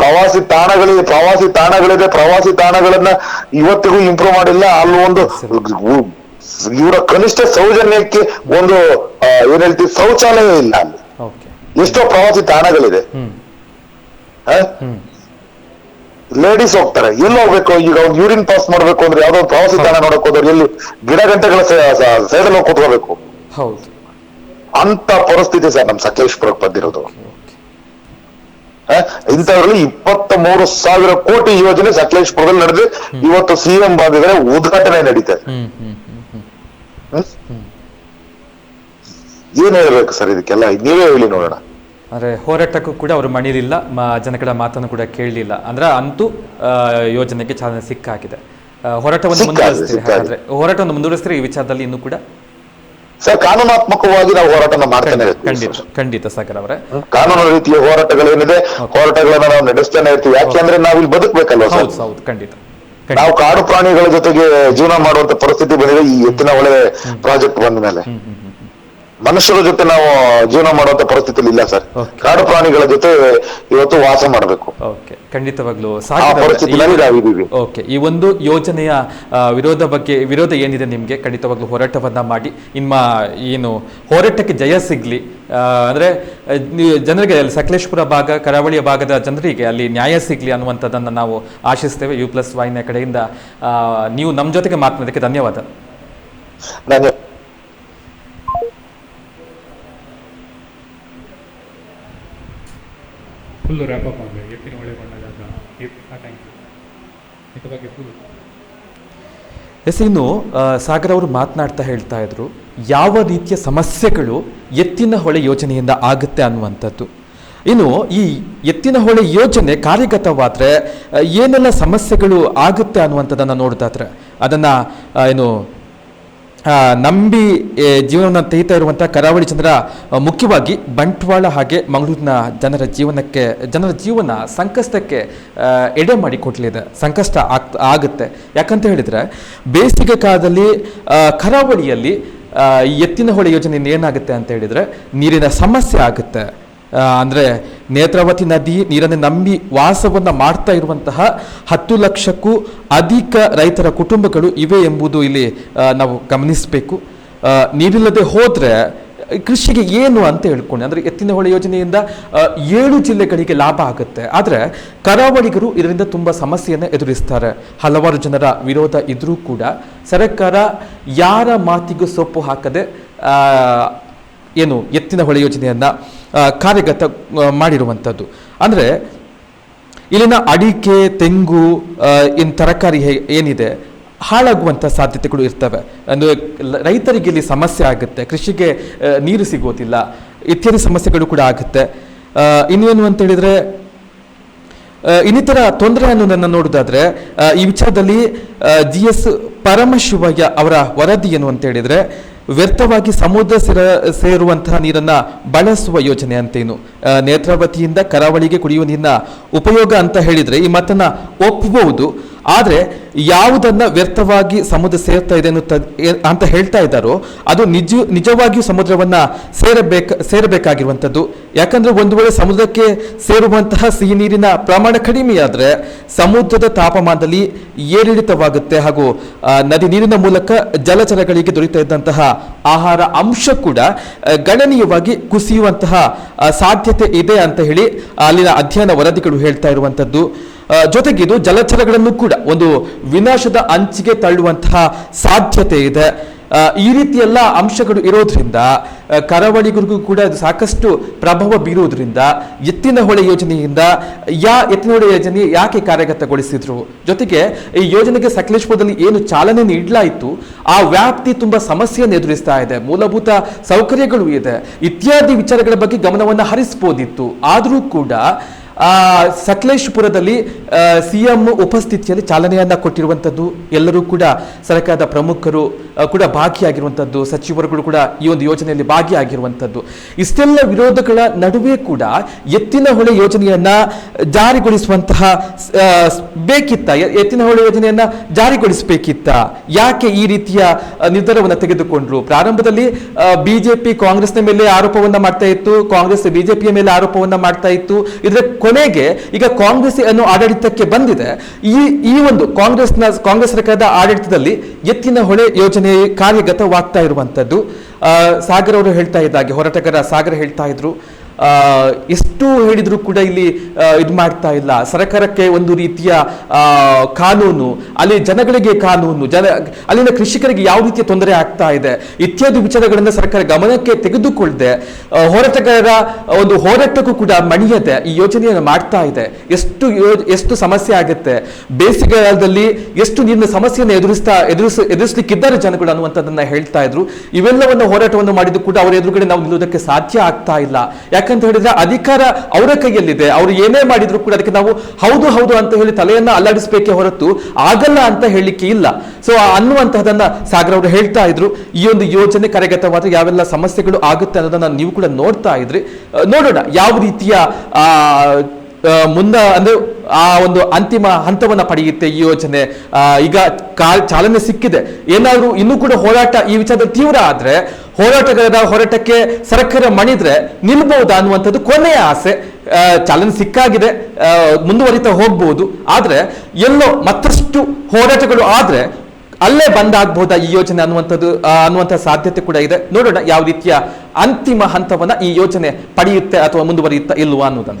ಪ್ರವಾಸಿ ತಾಣಗಳಿಗೆ ಪ್ರವಾಸಿ ತಾಣಗಳಿದೆ ಪ್ರವಾಸಿ ತಾಣಗಳನ್ನ ಇವತ್ತಿಗೂ ಇಂಪ್ರೂವ್ ಮಾಡಿಲ್ಲ. ಅಲ್ಲಿ ಒಂದು ಇವರ ಕನಿಷ್ಠ ಸೌಜನ್ಯಕ್ಕೆ ಒಂದು ಏನ್ ಹೇಳ್ತೀವಿ ಶೌಚಾಲಯ ಇಲ್ಲ ಅಲ್ಲಿ. ಎಷ್ಟೋ ಪ್ರವಾಸಿ ತಾಣಗಳಿದೆ. ಲೇಡೀಸ್ ಹೋಗ್ತಾರೆ. ಎಲ್ಲಿ ಹೋಗ್ಬೇಕು? ಈಗ ಒಂದು ಯೂರಿನ್ ಪಾಸ್ ಮಾಡ್ಬೇಕು ಅಂದ್ರೆ ಯಾವ್ದೋ ಪ್ರವಾಸಿ ತಾಣ ನೋಡಕ್ ಹೋದ್ರೆ ಎಲ್ಲಿ ಗಿಡ ಗಂಟೆಗಳ ಸೈಡ್ ಅಲ್ಲಿ ಕೂತ್ಕೋಬೇಕು? ಹೌದು. ಅಂತ ಪರಿಸ್ಥಿತಿ ಸರ್ ನಮ್ ಸಕಲೇಶ್ಪುರಕ್ಕೆ ಬಂದಿರೋದು. ಇಂಥದ್ರಲ್ಲಿ ಇಪ್ಪತ್ತ ಮೂರು ಸಾವಿರ ಕೋಟಿ ಯೋಜನೆ ಸಕಲೇಶ್ಪುರದಲ್ಲಿ ನಡೆದು ಇವತ್ತು ಸಿಎಂ ಬಂದಿದ್ರೆ ಉದ್ಘಾಟನೆ ನಡೀತಾ. ಹ್ಮ್ ಹ್ಮ್ ಹ್ಮ್ ಹ್ಮ್. ಹ್ಮ್? ಏನ್ ಹೇಳ್ಬೇಕು ಸರ್ ಇದಕ್ಕೆಲ್ಲ? ನೀವೇ ಹೇಳಿ ನೋಡೋಣ. ಅಂದ್ರೆ ಹೋರಾಟಕ್ಕೂ ಕೂಡ ಅವರು ಮಣಿಲಿಲ್ಲ ಮ- ಜನಗಳ ಮಾತನ್ನು ಕೂಡ ಕೇಳಲಿಲ್ಲ. ಅಂದ್ರೆ ಅಂತೂ ಆ, ಯೋಜನೆಗೆ ಚಾಲನೆ ಸಿಕ್ಕಾಗಿದೆ. ಹೋರಾಟವನ್ನು ಮುಂದುವರಿಸ್ತೀರಿ. ಹಾಗಾದ್ರೆ. ಹೋರಾಟವನ್ನು ಮುಂದುವರಿಸ್ತೀರಿ ಈ ವಿಚಾರದಲ್ಲಿ ಇನ್ನೂ ಕೂಡ? ಸರ್ ಕಾನೂನಾತ್ಮಕವಾಗಿ ನಾವು ಹೋರಾಟನ ಮಾಡ್ತಾನೆ. ಖಂಡಿತ ಖಂಡಿತ ಸಾಗರ್ ಅವರೇ. ಕಾನೂನು ರೀತಿಯ ಹೋರಾಟಗಳೇನಿದೆ ಹೋರಾಟಗಳನ್ನ ನಾವು ನಡೆಸ್ತಾನೆ ಇರ್ತೀವಿ. ಯಾಕೆಂದ್ರೆ ನಾವು ಇಲ್ಲಿ ಬದುಕ್ಬೇಕಲ್ವಾ ಹೌದು ಹೌದು ಖಂಡಿತ ನಾವು ಕಾಡು ಪ್ರಾಣಿಗಳ ಜೊತೆಗೆ ಜೀವನ ಮಾಡುವಂತ ಪರಿಸ್ಥಿತಿ ಬಂದಿದೆ. ಈ ಎತ್ತಿನ ಒಳ್ಳೆ ಪ್ರಾಜೆಕ್ಟ್ ಬಂದ ಮೇಲೆ. ಮನುಷ್ಯರ ಜೊತೆ ನಾವು ಜೀವನ ಮಾಡುವಂತ ಪರಿಸ್ಥಿತಿ ಇಲ್ಲ ಸರ್. ಕಾಡು ಪ್ರಾಣಿಗಳ ಜೊತೆ ಇವತ್ತು ವಾಸ ಮಾಡಬೇಕು. ಖಂಡಿತವಾಗ್ಲೂ ಓಕೆ ಈ ಒಂದು ಯೋಜನೆಯ ವಿರೋಧ ಬಗ್ಗೆ ವಿರೋಧ ಏನಿದೆ ನಿಮಗೆ? ಖಂಡಿತವಾಗ್ಲೂ ಹೋರಾಟವನ್ನ ಮಾಡಿ. ನಿಮ್ಮ ಏನು ಹೋರಾಟಕ್ಕೆ ಜಯ ಸಿಗ್ಲಿ. ಅಂದ್ರೆ ಜನರಿಗೆ ಅಲ್ಲಿ ಸಕಲೇಶ್ಪುರ ಭಾಗ ಕರಾವಳಿಯ ಭಾಗದ ಜನರಿಗೆ ಅಲ್ಲಿ ನ್ಯಾಯ ಸಿಗ್ಲಿ ಅನ್ನುವಂಥದ್ದನ್ನು ನಾವು ಆಶಿಸ್ತೇವೆ. ಯು ಪ್ಲಸ್ ವಾಹಿನಿಯ ಕಡೆಯಿಂದ. ನೀವು ನಮ್ಮ ಜೊತೆಗೆ ಮಾತನಾಡೋದಕ್ಕೆ ಧನ್ಯವಾದ. ನಾನು ಫುಲ್ಲು ರ್ಯಾಪ್ ಅಪ್ ಆಗಬೇಕು ಎತ್ತಿನ ಒಳ್ಳೆ ಬಣ್ಣದಾಗ ಆ ಟ್ಯಾಂಕ್ ಇದ್ರ ಬಗ್ಗೆ ಫುಲ್ ಎಸ್, ಇನ್ನು ಸಾಗರ್ ಅವರು ಮಾತನಾಡ್ತಾ ಹೇಳ್ತಾ ಇದ್ರು, ಯಾವ ರೀತಿಯ ಸಮಸ್ಯೆಗಳು ಎತ್ತಿನ ಹೊಳೆ ಯೋಜನೆಯಿಂದ ಆಗುತ್ತೆ ಅನ್ನುವಂಥದ್ದು. ಇನ್ನು, ಈ ಎತ್ತಿನ ಹೊಳೆ ಯೋಜನೆ ಕಾರ್ಯಗತವಾದರೆ ಏನೆಲ್ಲ ಸಮಸ್ಯೆಗಳು ಆಗುತ್ತೆ ಅನ್ನುವಂಥದ್ದನ್ನು ನೋಡಿದಾದ್ರೆ ಅದನ್ನು ಏನು ನಂಬಿ ಜೀವನವನ್ನು ತೆಗಿತಾ ಇರುವಂಥ ಕರಾವಳಿ ಜನರ ಮುಖ್ಯವಾಗಿ ಬಂಟ್ವಾಳ ಹಾಗೆ ಮಂಗಳೂರಿನ ಜನರ ಜೀವನಕ್ಕೆ, ಜನರ ಜೀವನ ಸಂಕಷ್ಟಕ್ಕೆ ಎಡೆ ಮಾಡಿ ಕೊಡಲಿದೆ ಸಂಕಷ್ಟ ಆಗ್, ಆಗುತ್ತೆ. ಯಾಕಂತ ಹೇಳಿದರೆ, ಬೇಸಿಗೆ ಕಾಲದಲ್ಲಿ ಕರಾವಳಿಯಲ್ಲಿ ಎತ್ತಿನ ಹೊಳೆ ಯೋಜನೆಯಿಂದ ಏನಾಗುತ್ತೆ ಅಂತ ಹೇಳಿದರೆ, ನೀರಿನ ಸಮಸ್ಯೆ ಆಗುತ್ತೆ. ಅಂದ್ರೆ ನೇತ್ರಾವತಿ ನದಿ ನೀರನ್ನು ನಂಬಿ ವಾಸವನ್ನು ಮಾಡ್ತಾ ಇರುವಂತಹ ಹತ್ತು ಲಕ್ಷಕ್ಕೂ ಅಧಿಕ ರೈತರ ಕುಟುಂಬಗಳು ಇವೆ ಎಂಬುದು ಇಲ್ಲಿ ನಾವು ಗಮನಿಸಬೇಕು. ನೀರಿಲ್ಲದೆ ಹೋದರೆ ಕೃಷಿಗೆ ಏನು ಅಂತ ಹೇಳ್ಕೊಂಡೆ ಅಂದರೆ ಎತ್ತಿನ ಹೊಳೆ ಯೋಜನೆಯಿಂದ ಏಳು ಜಿಲ್ಲೆಗಳಿಗೆ ಲಾಭ ಆಗುತ್ತೆ. ಆದರೆ ಕರಾವಳಿಗರು ಇದರಿಂದ ತುಂಬ ಸಮಸ್ಯೆಯನ್ನು ಎದುರಿಸ್ತಾರೆ. ಹಲವಾರು ಜನರ ವಿರೋಧ ಇದ್ರೂ ಕೂಡ ಸರ್ಕಾರ ಯಾರ ಮಾತಿಗೂ ಸೊಪ್ಪು ಹಾಕದೆ ಏನು ಎತ್ತಿನ ಹೊಳೆ ಯೋಜನೆಯನ್ನ ಕಾರ್ಯಗತ ಮಾಡಿರುವಂಥದ್ದು. ಅಂದರೆ, ಇಲ್ಲಿನ ಅಡಿಕೆ, ತೆಂಗು ಇನ್ ತರಕಾರಿ ಏನಿದೆ, ಹಾಳಾಗುವಂಥ ಸಾಧ್ಯತೆಗಳು ಇರ್ತವೆ. ಅಂದರೆ ರೈತರಿಗೆ ಇಲ್ಲಿ ಸಮಸ್ಯೆ ಆಗುತ್ತೆ. ಕೃಷಿಗೆ ನೀರು ಸಿಗೋದಿಲ್ಲ. ಇತ್ಯಾದಿ ಸಮಸ್ಯೆಗಳು ಕೂಡ ಆಗುತ್ತೆ. ಇನ್ನೇನು ಅಂತ ಹೇಳಿದರೆ ಇನ್ನಿತರ ತೊಂದರೆಯನ್ನು ನನ್ನ ನೋಡೋದಾದ್ರೆ ಈ ವಿಚಾರದಲ್ಲಿ ಜಿ ಎಸ್ ಪರಮಶಿವಯ್ಯ ಅವರ ವರದಿ ಏನು ಅಂತ ಹೇಳಿದ್ರೆ ವ್ಯರ್ಥವಾಗಿ ಸಮುದ್ರ ಸೇರ, ಸೇರುವಂತಹ ನೀರನ್ನ ಬಳಸುವ ಯೋಜನೆ ಅಂತೇನು. ನೇತ್ರಾವತಿಯಿಂದ ಕರಾವಳಿಗೆ ಕುಡಿಯುವ ನೀರಿನ ಉಪಯೋಗ ಅಂತ ಹೇಳಿದ್ರೆ ಈ ಮಾತನ್ನ ಒಪ್ಪಬಹುದು ಆದರೆ ಯಾವುದನ್ನ ವ್ಯರ್ಥವಾಗಿ ಸಮುದ್ರ ಸೇರ್ತಾ ಇದೆ ಅಂತ ಹೇಳ್ತಾ ಇದ್ದಾರೋ, ಅದು ನಿಜ, ನಿಜವಾಗಿಯೂ ಸಮುದ್ರವನ್ನ ಸೇರಬೇಕ, ಸೇರಬೇಕಾಗಿರುವಂಥದ್ದು. ಯಾಕಂದ್ರೆ ಒಂದು ವೇಳೆ ಸಮುದ್ರಕ್ಕೆ ಸೇರುವಂತಹ ಸಿಹಿ ನೀರಿನ ಪ್ರಮಾಣ ಕಡಿಮೆಯಾದರೆ ಸಮುದ್ರದ ತಾಪಮಾನದಲ್ಲಿ ಏರಿಳಿತವಾಗುತ್ತೆ ಹಾಗೂ ನದಿ ನೀರಿನ ಮೂಲಕ ಜಲಚರಗಳಿಗೆ ದೊರೀತಾ ಇದ್ದಂತಹ ಆಹಾರ ಅಂಶ ಕೂಡ ಗಣನೀಯವಾಗಿ ಕುಸಿಯುವಂತಹ ಸಾಧ್ಯತೆ ಇದೆ ಅಂತ ಹೇಳಿ ಅಲ್ಲಿನ ಅಧ್ಯಯನ ವರದಿಗಳು ಹೇಳ್ತಾ ಇರುವಂತದ್ದು ಆ, ಜೊತೆಗೆ ಇದು ಜಲಚರಗಳನ್ನು ಕೂಡ ಒಂದು ವಿನಾಶದ ಅಂಚಿಗೆ ತಳ್ಳುವಂತಹ ಸಾಧ್ಯತೆ ಇದೆ. ಈ ರೀತಿ ಎಲ್ಲ ಅಂಶಗಳು ಇರೋದ್ರಿಂದ ಕರಾವಳಿಗರಿಗೂ ಕೂಡ ಸಾಕಷ್ಟು ಪ್ರಭಾವ ಬೀರೋದ್ರಿಂದ, ಎತ್ತಿನ ಹೊಳೆ ಯೋಜನೆಯಿಂದ ಯಾ ಎತ್ತಿನ ಹೊಳೆ ಯೋಜನೆ ಯಾಕೆ ಕಾರ್ಯಗತಗೊಳಿಸಿದ್ರು? ಜೊತೆಗೆ ಈ ಯೋಜನೆಗೆ ಸಕಲೇಶ್ಪುರದಲ್ಲಿ ಏನು ಚಾಲನೆ ನೀಡಲಾಯಿತು? ಆ ವ್ಯಾಪ್ತಿ ತುಂಬಾ ಸಮಸ್ಯೆಯನ್ನು ಎದುರಿಸ್ತಾ ಇದೆ. ಮೂಲಭೂತ ಸೌಕರ್ಯಗಳು ಇದೆ. ಇತ್ಯಾದಿ ವಿಚಾರಗಳ ಬಗ್ಗೆ ಗಮನವನ್ನು ಹರಿಸಬಹುದಿತ್ತು ಆದರೂ ಕೂಡ ಸಕಲೇಶ್ಪುರದಲ್ಲಿ ಸಿಎಂ ಉಪಸ್ಥಿತಿಯಲ್ಲಿ ಚಾಲನೆಯನ್ನ ಕೊಟ್ಟಿರುವಂಥದ್ದು ಎಲ್ಲರೂ ಕೂಡ ಸರ್ಕಾರದ ಪ್ರಮುಖರು ಕೂಡ ಭಾಗಿಯಾಗಿರುವಂಥದ್ದು, ಸಚಿವರುಗಳು ಕೂಡ ಈ ಒಂದು ಯೋಜನೆಯಲ್ಲಿ ಭಾಗಿಯಾಗಿರುವಂಥದ್ದು. ಇಷ್ಟೆಲ್ಲ ವಿರೋಧಗಳ ನಡುವೆ ಕೂಡ ಎತ್ತಿನ ಹೊಳೆ ಯೋಜನೆಯನ್ನ ಜಾರಿಗೊಳಿಸುವಂತಹ ಬೇಕಿತ್ತ? ಎ- ಎತ್ತಿನ ಹೊಳೆ ಯೋಜನೆಯನ್ನ ಜಾರಿಗೊಳಿಸಬೇಕಿತ್ತ? ಯಾಕೆ ಈ ರೀತಿಯ ನಿರ್ಧಾರವನ್ನ ತೆಗೆದುಕೊಂಡ್ರು? ಪ್ರಾರಂಭದಲ್ಲಿ ಬಿಜೆಪಿ ಕಾಂಗ್ರೆಸ್ನ ಮೇಲೆ ಆರೋಪವನ್ನು ಮಾಡ್ತಾ ಇತ್ತು, ಕಾಂಗ್ರೆಸ್ ಬಿಜೆಪಿಯ ಮೇಲೆ ಆರೋಪವನ್ನ ಮಾಡ್ತಾ ಇತ್ತು. ಇದರ ಕೊನೆಗೆ ಈಗ ಕಾಂಗ್ರೆಸ್ ಅನ್ನೋ ಆಡಳಿತಕ್ಕೆ ಬಂದಿದೆ. ಈ ಈ ಒಂದು ಕಾಂಗ್ರೆಸ್ನ ಕಾಂಗ್ರೆಸ್ ಸರ್ಕಾರದ ಆಡಳಿತದಲ್ಲಿ ಎತ್ತಿನ ಹೊಳೆ ಯೋಜನೆ ಕಾರ್ಯಗತವಾಗ್ತಾ ಇರುವಂತದ್ದು ಆ, ಸಾಗರ್ ಅವರು ಹೇಳ್ತಾ ಇದ್ದಾಗೆ ಹೋರಾಟಗಾರ ಸಾಗರ್ ಹೇಳ್ತಾ ಇದ್ರು. ಎಷ್ಟು ಹೇಳಿದ್ರು ಕೂಡ ಇಲ್ಲಿ ಇದು ಮಾಡ್ತಾ ಇಲ್ಲ. ಸರ್ಕಾರಕ್ಕೆ ಒಂದು ರೀತಿಯ ಕಾನೂನು, ಅಲ್ಲಿ ಜನಗಳಿಗೆ ಕಾನೂನು, ಜನ, ಅಲ್ಲಿನ ಕೃಷಿಕರಿಗೆ ಯಾವ ರೀತಿಯ ತೊಂದರೆ ಆಗ್ತಾ ಇದೆ, ಇತ್ಯಾದಿ ವಿಚಾರಗಳನ್ನ ಸರ್ಕಾರ ಗಮನಕ್ಕೆ ತೆಗೆದುಕೊಳ್ಳದೆ ಹೋರಾಟಗಾರರ ಒಂದು ಹೋರಾಟಕ್ಕೂ ಕೂಡ ಮಣಿಯದೆ ಈ ಯೋಜನೆಯನ್ನು ಮಾಡ್ತಾ ಇದೆ. ಎಷ್ಟು ಎಷ್ಟು ಸಮಸ್ಯೆ ಆಗುತ್ತೆ. ಬೇಸಿಗೆಗಾಲದಲ್ಲಿ ಎಷ್ಟು ನೀರಿನ ಸಮಸ್ಯೆಯನ್ನು ಎದುರಿಸ್ತಾ, ಎದುರಿಸ, ಎದುರಿಸಲಿಕ್ಕಿದ್ದಾರೆ ಜನಗಳು ಅನ್ನುವಂಥದ್ದನ್ನ ಹೇಳ್ತಾ ಇದ್ರು. ಇವೆಲ್ಲವನ್ನು ಹೋರಾಟವನ್ನು ಮಾಡಿದ್ದು ಕೂಡ ಅವರ ಎದುರುಗಡೆ ನಾವು ನಿಲ್ಲುವುದಕ್ಕೆ ಸಾಧ್ಯ ಆಗ್ತಾ ಇಲ್ಲ. ಯಾಕಂತ ಹೇಳಿದ್ರೆ ಅಧಿಕಾರ ಅವರ ಕೈಯಲ್ಲಿದೆ. ಅವರು ಏನೇ ಮಾಡಿದ್ರು ಕೂಡ ಅದಕ್ಕೆ ನಾವು ಹೌದು ಹೌದು ಅಂತ ಹೇಳಿ ತಲೆಯನ್ನ ಅಲ್ಲಾಡಿಸ್ಬೇಕೇ ಹೊರತು ಆಗಲ್ಲ ಅಂತ ಹೇಳಲಿಕ್ಕೆ ಇಲ್ಲ. ಸೊ ಅನ್ನುವಂತಹದನ್ನ ಸಾಗರ್ ಅವರು ಹೇಳ್ತಾ ಇದ್ರು. ಈ ಒಂದು ಯೋಜನೆ ಕಾರ್ಯಗತವಾದ ಯಾವೆಲ್ಲ ಸಮಸ್ಯೆಗಳು ಆಗುತ್ತೆ ಅನ್ನೋದನ್ನ ನೀವು ಕೂಡ ನೋಡ್ತಾ ಇದ್ರಿ. ನೋಡೋಣ. ಯಾವ ರೀತಿಯ ಆ, ಮುಂದ ಅಂದ್ರೆ ಆ ಒಂದು ಅಂತಿಮ ಹಂತವನ್ನ ಪಡೆಯುತ್ತೆ ಈ ಯೋಜನೆ ಈಗ ಕಾ- ಚಾಲನೆ ಸಿಕ್ಕಿದೆ. ಏನಾದರೂ ಇನ್ನೂ ಕೂಡ ಹೋರಾಟ ಈ ವಿಚಾರದಲ್ಲಿ ತೀವ್ರ ಆದ್ರೆ ಹೋರಾಟಗಾರರ ಹೋರಾಟಕ್ಕೆ ಸರ್ಕಾರ ಮಣಿದ್ರೆ ನಿಲ್ಬಹುದಾ ಅನ್ನುವಂಥದ್ದು ಕೊನೆಯ ಆಸೆ. ಚಾಲನೆ ಸಿಕ್ಕಾಗಿದೆ. ಮುಂದುವರಿತಾ ಹೋಗ್ಬಹುದು ಆದ್ರೆ ಎಲ್ಲೋ ಮತ್ತಷ್ಟು ಹೋರಾಟಗಳು ಆದ್ರೆ ಅಲ್ಲೇ ಬಂದಾಗಬಹುದಾ ಈ ಯೋಜನೆ ಅನ್ನುವಂಥದ್ದು ಅನ್ನುವಂಥ ಸಾಧ್ಯತೆ ಕೂಡ ಇದೆ. ನೋಡೋಣ ಯಾವ ರೀತಿಯ ಅಂತಿಮ ಹಂತವನ್ನ ಈ ಯೋಜನೆ ಪಡೆಯುತ್ತೆ ಅಥವಾ ಮುಂದುವರಿಯುತ್ತಾ ಇಲ್ವಾ ಅನ್ನೋದನ್ನ.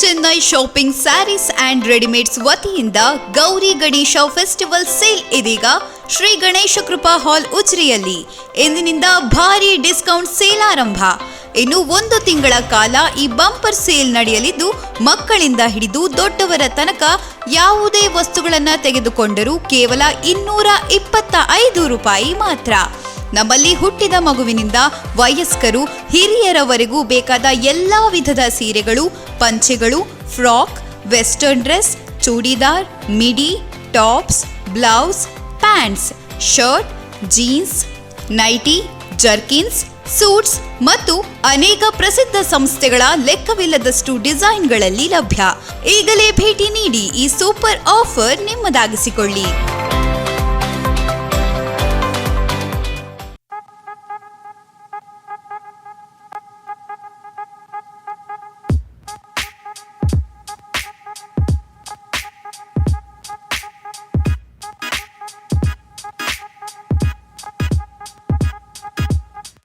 Chennai shopping sarees and readymades ವತಿಯಿಂದ ಗೌರಿ ಗಣೇಶ ಫೆಸ್ಟಿವಲ್ ಸೇಲ್ ಇದೀಗ ಶ್ರೀ ಗಣೇಶ ಕೃಪಾ ಹಾಲ್ ಉಚ್ರಿಯಲ್ಲಿ ಇಂದಿನಿಂದ ಭಾರಿ ಡಿಸ್ಕೌಂಟ್ ಸೇಲ್ ಆರಂಭ. ಇನ್ನು ಒಂದು ತಿಂಗಳ ಕಾಲ ಈ ಬಂಪರ್ ಸೇಲ್ ನಡೆಯಲಿದ್ದು, ಮಕ್ಕಳಿಂದ ಹಿಡಿದು ದೊಡ್ಡವರ ತನಕ ಯಾವುದೇ ವಸ್ತುಗಳನ್ನು ತೆಗೆದುಕೊಂಡರೂ ಕೇವಲ ಇನ್ನೂರ ಇಪ್ಪತ್ತ ಐದು ರೂಪಾಯಿ ಮಾತ್ರ. ನಮ್ಮಲ್ಲಿ ಹುಟ್ಟಿದ ಮಗುವಿನಿಂದ ವಯಸ್ಕರು ಹಿರಿಯರವರೆಗೂ ಬೇಕಾದ ಎಲ್ಲಾ ವಿಧದ ಸೀರೆಗಳು, ಪಂಚೆಗಳು, frock, western dress, churidar, midi, tops, blouse, pants, shirt, jeans, nightie, jerkins, suits ಮತ್ತು ಅನೇಕ ಪ್ರಸಿದ್ಧ ಸಂಸ್ಥೆಗಳ ಲೆಕ್ಕವಿಲ್ಲದಷ್ಟು ಡಿಸೈನ್ಗಳಲ್ಲಿ ಲಭ್ಯ. ಈಗಲೇ ಭೇಟಿ ನೀಡಿ ಈ ಸೂಪರ್ ಆಫರ್ ನಿಮ್ಮದಾಗಿಸಿಕೊಳ್ಳಿ.